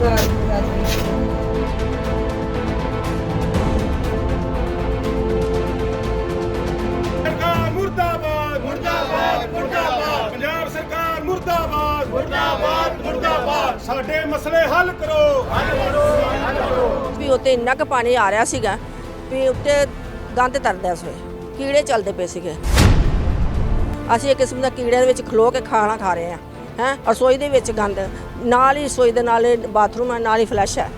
ਸਰਕਾਰ ਮੁਰਦਾਬਾਦ ਮੁਰਦਾਬਾਦ ਮੁਰਦਾਬਾਦ। ਪੰਜਾਬ ਸਰਕਾਰ ਮੁਰਦਾਬਾਦ ਮੁਰਦਾਬਾਦ ਮੁਰਦਾਬਾਦ। ਸਾਡੇ ਮਸਲੇ ਹੱਲ ਕਰੋ। ਵੀ ਉੱਤੇ ਇੰਨਾ ਕੁ ਪਾਣੀ ਆ ਰਿਹਾ ਸੀਗਾ ਵੀ ਉੱਤੇ ਗੰਦ ਤਰਦਾ ਸੀ। ਕੀੜੇ ਚੱਲਦੇ ਪਏ ਸੀਗੇ। ਅਸੀਂ ਇੱਕ ਕਿਸਮ ਦਾ ਕੀੜਿਆਂ ਦੇ ਵਿੱਚ ਖਲੋ ਕੇ ਖਾਣਾ ਖਾ ਰਹੇ ਹਾਂ। ਹੈ ਰਸੋਈ ਦੇ ਵਿੱਚ ਗੰਦ। ਨਾਲ ਹੀ ਰਸੋਈ ਦੇ ਨਾਲ ਬਾਥਰੂਮ ਹੈ ਨਾਲ ਹੀ ਫਲੈਸ਼ ਹੈ।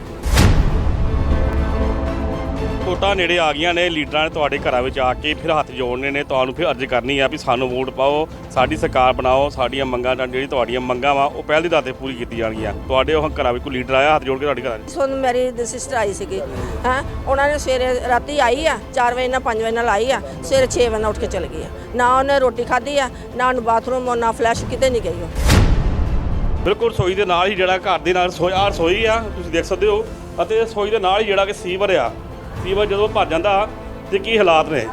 ਵੋਟਾਂ ਨੇੜੇ ਆ ਗਈਆਂ ਨੇ ਲੀਡਰਾਂ ਨੇ ਤੁਹਾਡੇ ਘਰਾਂ ਵਿੱਚ ਆ ਕੇ ਫਿਰ ਹੱਥ ਜੋੜਨੇ ਨੇ ਤੁਹਾਨੂੰ ਫਿਰ ਅਰਜ਼ ਕਰਨੀ ਆ ਵੀ ਸਾਨੂੰ ਵੋਟ ਪਾਓ ਸਾਡੀ ਸਰਕਾਰ ਬਣਾਓ ਸਾਡੀਆਂ ਮੰਗਾਂ ਨਾਲ ਜਿਹੜੀ ਤੁਹਾਡੀਆਂ ਮੰਗਾਂ ਵਾ ਉਹ ਪਹਿਲ ਦੀ ਦਾਤੇ ਪੂਰੀ ਕੀਤੀ ਜਾਣਗੀਆਂ। ਤੁਹਾਡੇ ਉਹ ਘਰਾਂ ਵਿੱਚ ਕੋਈ ਲੀਡਰ ਆਇਆ ਹੱਥ ਜੋੜ ਕੇ ਤੁਹਾਡੇ ਘਰਾਂ 'ਚ ਸੁਣ ਮੇਰੀ ਸਿਸਟਰ ਆਈ ਸੀਗੀ ਹੈ? ਉਹਨਾਂ ਨੇ ਸਵੇਰੇ ਰਾਤੀ ਆਈ ਆ 4 ਵਜੇ ਨਾਲ 5 ਵਜੇ ਨਾਲ ਆਈ ਆ ਸਵੇਰੇ 6 ਵਜੇ ਨਾਲ ਉੱਠ ਕੇ ਚਲ ਗਈ ਆ। ਨਾ ਉਹਨੇ ਰੋਟੀ ਖਾਧੀ ਆ ਨਾ ਉਹਨੂੰ ਬਾਥਰੂਮ ਨਾ ਫਲੈਸ਼ ਕਿਤੇ ਨਹੀਂ ਗਈ ਉਹ। ਬਿਲਕੁਲ ਰਸੋਈ ਦੇ ਨਾਲ ਹੀ ਜਿਹੜਾ ਘਰ ਦੇ ਨਾਲ ਰਸੋਈ ਆ ਰਸੋਈ ਆ, ਤੁਸੀਂ ਦੇਖ ਸਕਦੇ ਹੋ। ਅਤੇ ਰਸੋਈ ਦੇ ਨਾਲ ਹੀ ਜਿਹੜਾ ਕਿ ਸੀਵਰ ਆ। ਸੀਵਰ ਜਦੋਂ ਭਰ ਜਾਂਦਾ ਤੇ ਕੀ ਹਾਲਾਤ ਨੇ?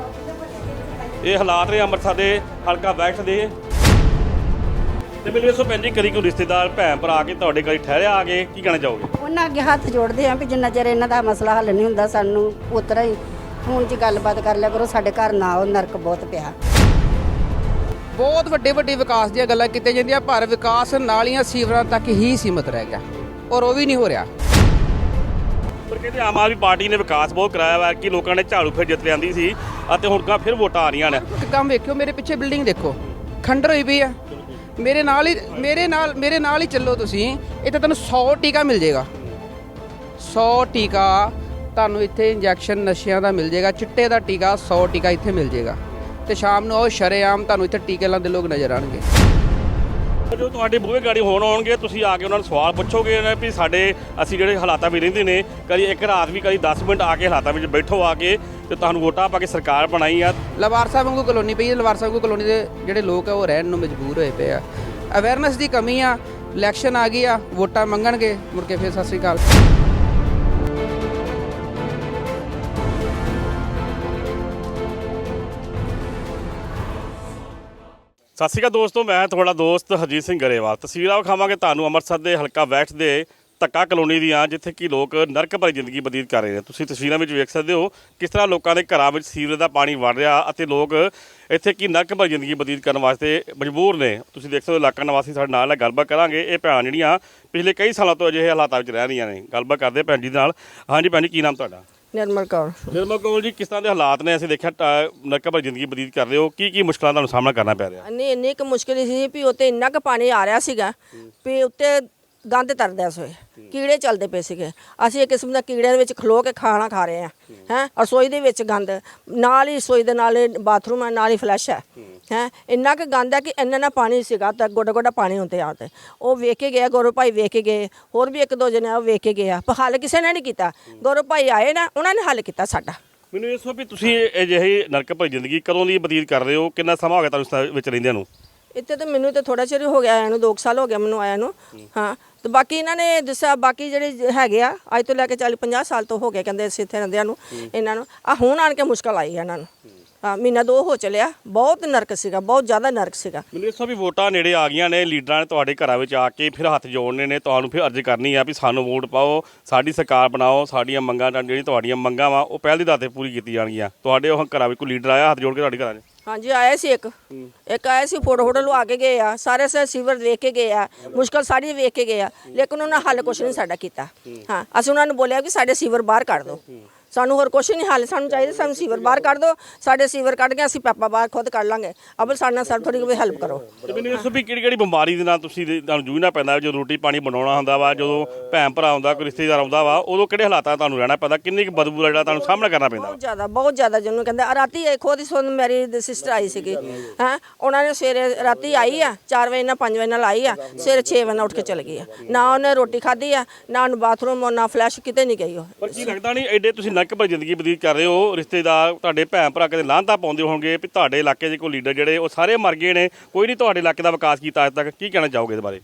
ਇਹ ਹਾਲਾਤ ਨੇ ਅੰਮ੍ਰਿਤਸਰ ਦੇ ਹਲਕਾ ਬੈਠ ਦੇ। ਤੇ ਮੈਨੂੰ ਇਸ ਪੈਂਜੀ ਕਰੀ ਕੋਈ ਰਿਸ਼ਤੇਦਾਰ, ਭੈਣ ਭਰਾ ਕੇ ਤੁਹਾਡੇ ਘਰ ਠਹਿਰਿਆ ਆ ਕੇ? ਕੀ ਕਹਿਣਾ ਚਾਹੋਗੇ? ਉਹਨਾਂ ਅੱਗੇ ਹੱਥ ਜੋੜਦੇ ਆ ਵੀ ਜਿੰਨਾ ਚਿਰ ਇਹਨਾਂ ਦਾ ਮਸਲਾ ਹੱਲ ਨਹੀਂ ਹੁੰਦਾ ਸਾਨੂੰ, ਉਤਰਾ ਹੀ ਫੋਨ 'ਚ ਗੱਲਬਾਤ ਕਰ ਲਿਆ ਕਰੋ, ਸਾਡੇ ਘਰ ਨਾ ਆਓ, ਨਰਕ ਬਹੁਤ ਪਿਆ। ਬਹੁਤ ਵੱਡੇ ਵੱਡੇ ਵਿਕਾਸ ਦੀਆਂ ਗੱਲਾਂ ਕੀਤੀਆਂ ਜਾਂਦੀਆਂ ਪਰ ਵਿਕਾਸ ਨਾਲੀਆਂ ਸੀਵਰਾਂ ਤੱਕ ਹੀ ਸੀਮਤ ਰਹਿ ਗਿਆ ਔਰ ਉਹ ਵੀ ਨਹੀਂ ਹੋ ਰਿਹਾ। ਪਰ ਕਹਿੰਦੇ ਆਮ ਆਦਮੀ ਪਾਰਟੀ ਨੇ ਵਿਕਾਸ ਬਹੁਤ ਕਰਾਇਆ ਵਾ ਕਿ ਲੋਕਾਂ ਨੇ ਝਾੜੂ ਫਿਰ ਜਿੱਤ ਲਿਆਂਦੀ ਸੀ ਅਤੇ ਹੁਣ ਕਾ ਫਿਰ ਵੋਟਾਂ ਆ ਰਹੀਆਂ ਨੇ। ਇੱਕ ਕੰਮ ਵੇਖਿਓ ਮੇਰੇ ਪਿੱਛੇ ਬਿਲਡਿੰਗ ਦੇਖੋ ਖੰਡਰ ਹੋਈ ਪਈ ਆ। ਮੇਰੇ ਨਾਲ ਹੀ ਮੇਰੇ ਨਾਲ ਮੇਰੇ ਨਾਲ ਹੀ ਚੱਲੋ ਤੁਸੀਂ ਇੱਥੇ ਤੁਹਾਨੂੰ 100 ਟੀਕਾ ਮਿਲ ਜਾਏਗਾ। 100 ਟੀਕਾ ਤੁਹਾਨੂੰ ਇੱਥੇ ਇੰਜੈਕਸ਼ਨ ਨਸ਼ਿਆਂ ਦਾ ਮਿਲ ਜਾਏਗਾ ਚਿੱਟੇ ਦਾ ਟੀਕਾ 100 ਟੀਕਾ ਇੱਥੇ ਮਿਲ ਜਾਏਗਾ। ਤੇ ਸ਼ਾਮ ਨੂੰ ਉਹ ਸ਼ਰੇਆਮ ਤੁਹਾਨੂੰ ਇੱਥੇ ਟੀਕੇ ਲਾਉਂਦੇ ਲੋਕ ਨਜ਼ਰ ਆਣਗੇ ਜੋ ਤੁਹਾਡੇ ਬੂਹੇ ਗਾੜੀ ਹੋਣ ਆਉਣਗੇ ਤੁਸੀਂ ਆ ਕੇ ਉਹਨਾਂ ਨੂੰ ਸਵਾਲ ਪੁੱਛੋਗੇ ਨਾ ਵੀ ਸਾਡੇ ਅਸੀਂ ਜਿਹੜੇ ਹਾਲਾਤਾਂ ਵਿੱਚ ਰਹਿੰਦੇ ਨੇ ਕਦੀ ਇੱਕ ਰਾਤ ਵੀ ਕਦੀ 10 ਮਿੰਟ ਆ ਕੇ ਹਾਲਾਤਾਂ ਵਿੱਚ ਬੈਠੋ ਆ ਕੇ ਤੇ ਤੁਹਾਨੂੰ ਵੋਟਾਂ ਪਾ ਕੇ ਸਰਕਾਰ ਬਣਾਈ ਆ। ਲਵਾਰ ਸਾਹਿਬ ਵਾਂਗੂ ਕਲੋਨੀ ਪਈ ਹੈ ਲਵਾਰ ਸਾਹਿਬ ਵਾਂਗੂ ਕਲੋਨੀ ਦੇ ਜਿਹੜੇ ਲੋਕ ਆ ਉਹ ਰਹਿਣ ਨੂੰ ਮਜਬੂਰ ਹੋਏ ਪਏ ਆ। ਅਵੇਅਰਨੈਸ ਦੀ ਕਮੀ ਆ ਇਲੈਕਸ਼ਨ ਆ ਗਈ ਆ ਵੋਟਾਂ ਮੰਗਣਗੇ ਮੁੜ ਕੇ ਫਿਰ ਸਤਿ ਸ੍ਰੀ ਅਕਾਲ। ਸਤਿ ਸ਼੍ਰੀ ਅਕਾਲ ਦੋਸਤੋ, ਮੈਂ ਤੁਹਾਡਾ ਦੋਸਤ ਹਰਜੀਤ ਸਿੰਘ ਗਰੇਵਾਲ। ਤਸਵੀਰਾਂ ਵਿਖਾਵਾਂਗੇ ਤੁਹਾਨੂੰ ਅੰਮ੍ਰਿਤਸਰ ਦੇ ਹਲਕਾ ਵੈਸਟ ਦੇ ਧੱਕਾ ਕਲੋਨੀ ਦੀਆਂ, ਜਿੱਥੇ ਕਿ ਲੋਕ ਨਰਕ ਭਰੀ ਜ਼ਿੰਦਗੀ ਬਤੀਤ ਕਰ ਰਹੇ ਨੇ। ਤੁਸੀਂ ਤਸਵੀਰਾਂ ਵਿੱਚ ਵੇਖ ਸਕਦੇ ਹੋ ਕਿਸ ਤਰ੍ਹਾਂ ਲੋਕਾਂ ਦੇ ਘਰਾਂ ਵਿੱਚ ਸੀਵਰੇਜ ਦਾ ਪਾਣੀ ਵੜ ਰਿਹਾ ਅਤੇ ਲੋਕ ਇੱਥੇ ਕੀ ਨਰਕ ਭਰੀ ਜ਼ਿੰਦਗੀ ਬਤੀਤ ਕਰਨ ਵਾਸਤੇ ਮਜਬੂਰ ਨੇ। ਤੁਸੀਂ ਦੇਖ ਸਕਦੇ ਹੋ ਇਲਾਕਾ ਨਿਵਾਸੀ ਸਾਡੇ ਨਾਲ ਹੈ, ਗੱਲਬਾਤ ਕਰਾਂਗੇ। ਇਹ ਭੈਣਾਂ ਜਿਹੜੀਆਂ ਪਿਛਲੇ ਕਈ ਸਾਲਾਂ ਤੋਂ ਅਜਿਹੇ ਹਾਲਾਤਾਂ ਵਿੱਚ ਰਹਿ ਰਹੀਆਂ ਨੇ। ਗੱਲਬਾਤ ਕਰਦੇ ਭੈਣ ਜੀ ਦੇ ਨਾਲ। ਹਾਂਜੀ ਭੈਣ ਜੀ, ਕੀ ਨਾਮ ਤੁਹਾਡਾ? ਨਿਰਮਲ ਕੌਰ। ਨਿਰਮਲ ਕੌਰ ਜੀ ਕਿਸ ਤਰ੍ਹਾਂ ਦੇ ਹਾਲਾਤ ਨੇ? ਅਸੀਂ ਦੇਖਿਆ ਟ- ਨਰਕ ਭਰੀ ਜ਼ਿੰਦਗੀ ਬਤੀਤ ਕਰ ਰਹੇ ਹੋ। ਕੀ ਕੀ ਮੁਸ਼ਕਲਾਂ ਦਾ ਤੁਹਾਨੂੰ ਸਾਹਮਣਾ ਕਰਨਾ ਪੈ ਰਿਹਾ? ਇੰਨੀ ਇੰਨੀ ਕੁ ਮੁਸ਼ਕਿਲ ਸੀ ਵੀ ਉੱਤੇ ਇੰਨਾ ਕੁ ਪਾਣੀ ਆ ਰਿਹਾ ਸੀਗਾ ਵੀ ਉੱਤੇ ਗੰਦ ਤਰਦਾ ਸੀ ਕੀੜੇ ਚੱਲਦੇ ਪਏ ਸੀਗੇ। ਅਸੀਂ ਇੱਕ ਕਿਸਮ ਦਾ ਕੀੜਿਆਂ ਦੇ ਵਿੱਚ ਖਲੋ ਕੇ ਖਾਣਾ ਖਾ ਰਹੇ ਆ ਹੈ? ਰਸੋਈ ਦੇ ਵਿੱਚ ਗੰਦ। ਨਾਲ ਹੀ ਰਸੋਈ ਦੇ ਨਾਲ ਬਾਥਰੂਮ ਹੈ ਨਾਲ ਹੀ ਫਲੈਸ਼ ਹੈ। ਹੈ? ਇੰਨਾ ਕੁ ਗੰਦ ਹੈ ਕਿ ਇੰਨਾ ਨਾ ਪਾਣੀ ਸੀਗਾ ਤਾਂ ਗੋਡਾ ਗੋਡਾ ਪਾਣੀ ਹੁੰਦੇ ਆ ਤੇ। ਉਹ ਵੇਖ ਕੇ ਗਿਆ ਗੌਰਵ ਭਾਈ ਵੇਖ ਕੇ ਗਏ। ਹੋਰ ਵੀ ਇੱਕ ਦੋ ਜਣੇ ਆ ਉਹ ਵੇਖ ਕੇ ਗਏ ਆ। ਪਰ ਹੱਲ ਕਿਸੇ ਨੇ ਨਹੀਂ ਕੀਤਾ। ਗੌਰਵ ਭਾਈ ਆਏ ਨਾ ਉਹਨਾਂ ਨੇ ਹੱਲ ਕੀਤਾ ਸਾਡਾ। ਮੈਨੂੰ ਇਹ ਦੱਸੋ ਵੀ ਤੁਸੀਂ ਅਜਿਹੀ ਨਰਕ ਭਰੀ ਜ਼ਿੰਦਗੀ ਕਦੋਂ ਦੀ ਬਤੀਤ ਕਰ ਰਹੇ ਹੋ? ਕਿੰਨਾ ਸਮਾਂ ਹੋ ਗਿਆ ਤੁਹਾਨੂੰ ਇਸ ਵਿੱਚ ਰਹਿੰਦਿਆਂ ਨੂੰ? ਇੱਥੇ ਤਾਂ ਮੈਨੂੰ ਤਾਂ ਥੋੜਾ ਚਿਰ ਹੀ ਹੋ ਗਿਆ ਆਇਆ ਨੂੰ 2 ਸਾਲ ਹੋ ਗਿਆ ਮੈਨੂੰ ਆਇਆ ਨੂੰ। ਹਾਂ। ਤੇ ਬਾਕੀ ਇਹਨਾਂ ਨੇ ਦੱਸਿਆ ਬਾਕੀ ਜਿਹੜੇ ਹੈਗੇ ਆ ਅੱਜ ਤੋਂ ਲੈ ਕੇ 40 50 ਸਾਲ ਤੋਂ ਹੋ ਗਏ ਕਹਿੰਦੇ ਅਸੀਂ ਇੱਥੇ ਰਹਿੰਦਿਆਂ ਨੂੰ ਇਹਨਾਂ ਨੂੰ। ਆ ਹੁਣ ਆਣ ਕੇ ਮੁਸ਼ਕਲ ਆਈ ਹੈ ਇਹਨਾਂ ਨੂੰ। ਹਾਂ ਮਹੀਨਾ ਦੋ ਹੋ ਚਲਿਆ ਬਹੁਤ ਨਰਕ ਸੀਗਾ ਬਹੁਤ ਜ਼ਿਆਦਾ ਨਰਕ ਸੀਗਾ। ਮੈਨੂੰ ਦੱਸੋ ਵੀ ਵੋਟਾਂ ਨੇੜੇ ਆ ਗਈਆਂ ਨੇ ਲੀਡਰਾਂ ਨੇ ਤੁਹਾਡੇ ਘਰਾਂ ਵਿੱਚ ਆ ਕੇ ਫਿਰ ਹੱਥ ਜੋੜਨੇ ਨੇ ਤੁਹਾਨੂੰ ਫਿਰ ਅਰਜ਼ ਕਰਨੀ ਆ ਵੀ ਸਾਨੂੰ ਵੋਟ ਪਾਓ ਸਾਡੀ ਸਰਕਾਰ ਬਣਾਓ ਸਾਡੀਆਂ ਮੰਗਾਂ ਜਿਹੜੀ ਤੁਹਾਡੀਆਂ ਮੰਗਾਂ ਵਾ ਉਹ ਪਹਿਲ ਦੀ ਦਾਤੇ ਪੂਰੀ ਕੀਤੀ ਜਾਣਗੀਆਂ। ਤੁਹਾਡੇ ਉਹ ਘਰਾਂ ਵਿੱਚ ਕੋਈ ਲੀਡਰ ਆਇਆ ਹੱਥ ਜੋੜ ਕੇ ਤੁਹਾਡੇ ਘਰਾਂ 'ਚ? ਹਾਂਜੀ ਆਏ ਸੀ ਇੱਕ। ਇੱਕ ਆਏ ਸੀ ਫੋਟੋ ਫੋਟੋ ਲਵਾ ਕੇ ਗਏ ਆ। ਸਾਰੇ ਸੇ ਸੀਵਰ ਵੇਖ ਕੇ ਗਏ ਆ। ਮੁਸ਼ਕਲ ਸਾਰੀ ਵੇਖ ਕੇ ਗਏ ਆ। ਲੇਕਿਨ ਉਹਨਾਂ ਹੱਲ ਕੁਛ ਨਹੀਂ ਸਾਡਾ ਕੀਤਾ। ਹਾਂ। ਅਸੀਂ ਉਹਨਾਂ ਨੂੰ ਬੋਲਿਆ ਕਿ ਸਾਡੇ ਸੀਵਰ ਬਾਹਰ ਕੱਢ ਦਿਓ ਸਾਨੂੰ ਹੋਰ ਕੁਛ ਨਹੀਂ ਹੱਲ ਸਾਨੂੰ ਚਾਹੀਦਾ ਸਾਨੂੰ ਸੀਵਰ ਬਾਹਰ ਕੱਢ ਦਿਓ। ਸਾਡੇ ਸੀਵਰ ਕੱਢ ਕੇ ਅਸੀਂ ਪੈਪਾ ਬਾਹਰ ਖੁਦ ਕੱਢ ਲਾਂਗੇ। ਅਬਲ ਸਾਡੇ ਨਾਲ ਸਰ ਥੋੜੀ ਕੋਈ ਹੈਲਪ ਕਰੋ। ਤੇ ਮੈਨੂੰ ਇਹ ਦੱਸੋ ਵੀ ਕਿਹੜੀ ਕਿਹੜੀ ਬਿਮਾਰੀ ਦੇ ਨਾਲ ਤੁਸੀਂ ਤੁਹਾਨੂੰ ਜੂਝਣਾ ਪੈਂਦਾ ਜਦੋਂ ਰੋਟੀ ਪਾਣੀ ਬਣਾਉਣਾ ਹੁੰਦਾ ਵਾ ਜਦੋਂ ਭੈਣ ਭਰਾ ਆਉਂਦਾ ਕੋਈ ਰਿਸ਼ਤੇਦਾਰ ਆਉਂਦਾ ਵਾ ਉਦੋਂ ਕਿਹੜੇ ਹਾਲਾਤਾਂ ਤੁਹਾਨੂੰ ਰਹਿਣਾ ਪੈਂਦਾ? ਕਿੰਨੀ ਕੁ ਬਦਬੂ ਦਾ ਜਿਹੜਾ ਤੁਹਾਨੂੰ ਸਾਹਮਣਾ ਕਰਨਾ ਪੈਂਦਾ ਬਹੁਤ ਜ਼ਿਆਦਾ ਬਹੁਤ ਜ਼ਿਆਦਾ ਜਿਹਨੂੰ ਕਹਿੰਦੇ ਆ। ਰਾਤੀ ਇਹ ਖੁਦ ਹੀ ਸੁਣ ਮੇਰੀ ਸਿਸਟਰ ਆਈ ਸੀਗੀ ਹਾਂ। ਉਹਨਾਂ ਨੇ ਸਵੇਰੇ ਰਾਤੀ ਆਈ ਆ 4 ਵਜੇ ਨਾਲ 5 ਵਜੇ ਨਾਲ ਆਈ ਆ ਸਵੇਰੇ 6 ਵਜੇ ਨਾਲ ਉੱਠ ਕੇ ਚਲ ਗਈ ਆ। ਨਾ ਉਹਨੇ ਰੋਟੀ ਖਾਧੀ ਆ ਨਾ ਉਹਨੂੰ ਬਾਥਰੂਮ ਨਾ ਫਲੈਸ਼ ਕਿਤੇ ਨਹੀਂ ਗਈ ਉਹ। ਪਰ ਕੀ ਲੱਗਦਾ ਨਹੀਂ ਐਡੇ ਤੁਸੀਂ ਇੱਕ ਭਰੀ ਜ਼ਿੰਦਗੀ ਬਤੀਤ ਕਰ ਰਹੇ ਹੋ, ਰਿਸ਼ਤੇਦਾਰ, ਤੁਹਾਡੇ ਭੈਣ ਭਰਾ ਕਦੇ ਲਾਂਤਾ ਪਾਉਂਦੇ ਹੋਣਗੇ ਵੀ ਤੁਹਾਡੇ ਇਲਾਕੇ ਦੇ ਕੋਈ ਲੀਡਰ ਜਿਹੜੇ, ਉਹ ਸਾਰੇ ਮਰ ਗਏ ਨੇ, ਕੋਈ ਨਹੀਂ ਤੁਹਾਡੇ ਇਲਾਕੇ ਦਾ ਵਿਕਾਸ ਕੀਤਾ ਅੱਜ ਤੱਕ, ਕੀ ਕਹਿਣਾ ਚਾਹੋਗੇ ਇਸ ਬਾਰੇ?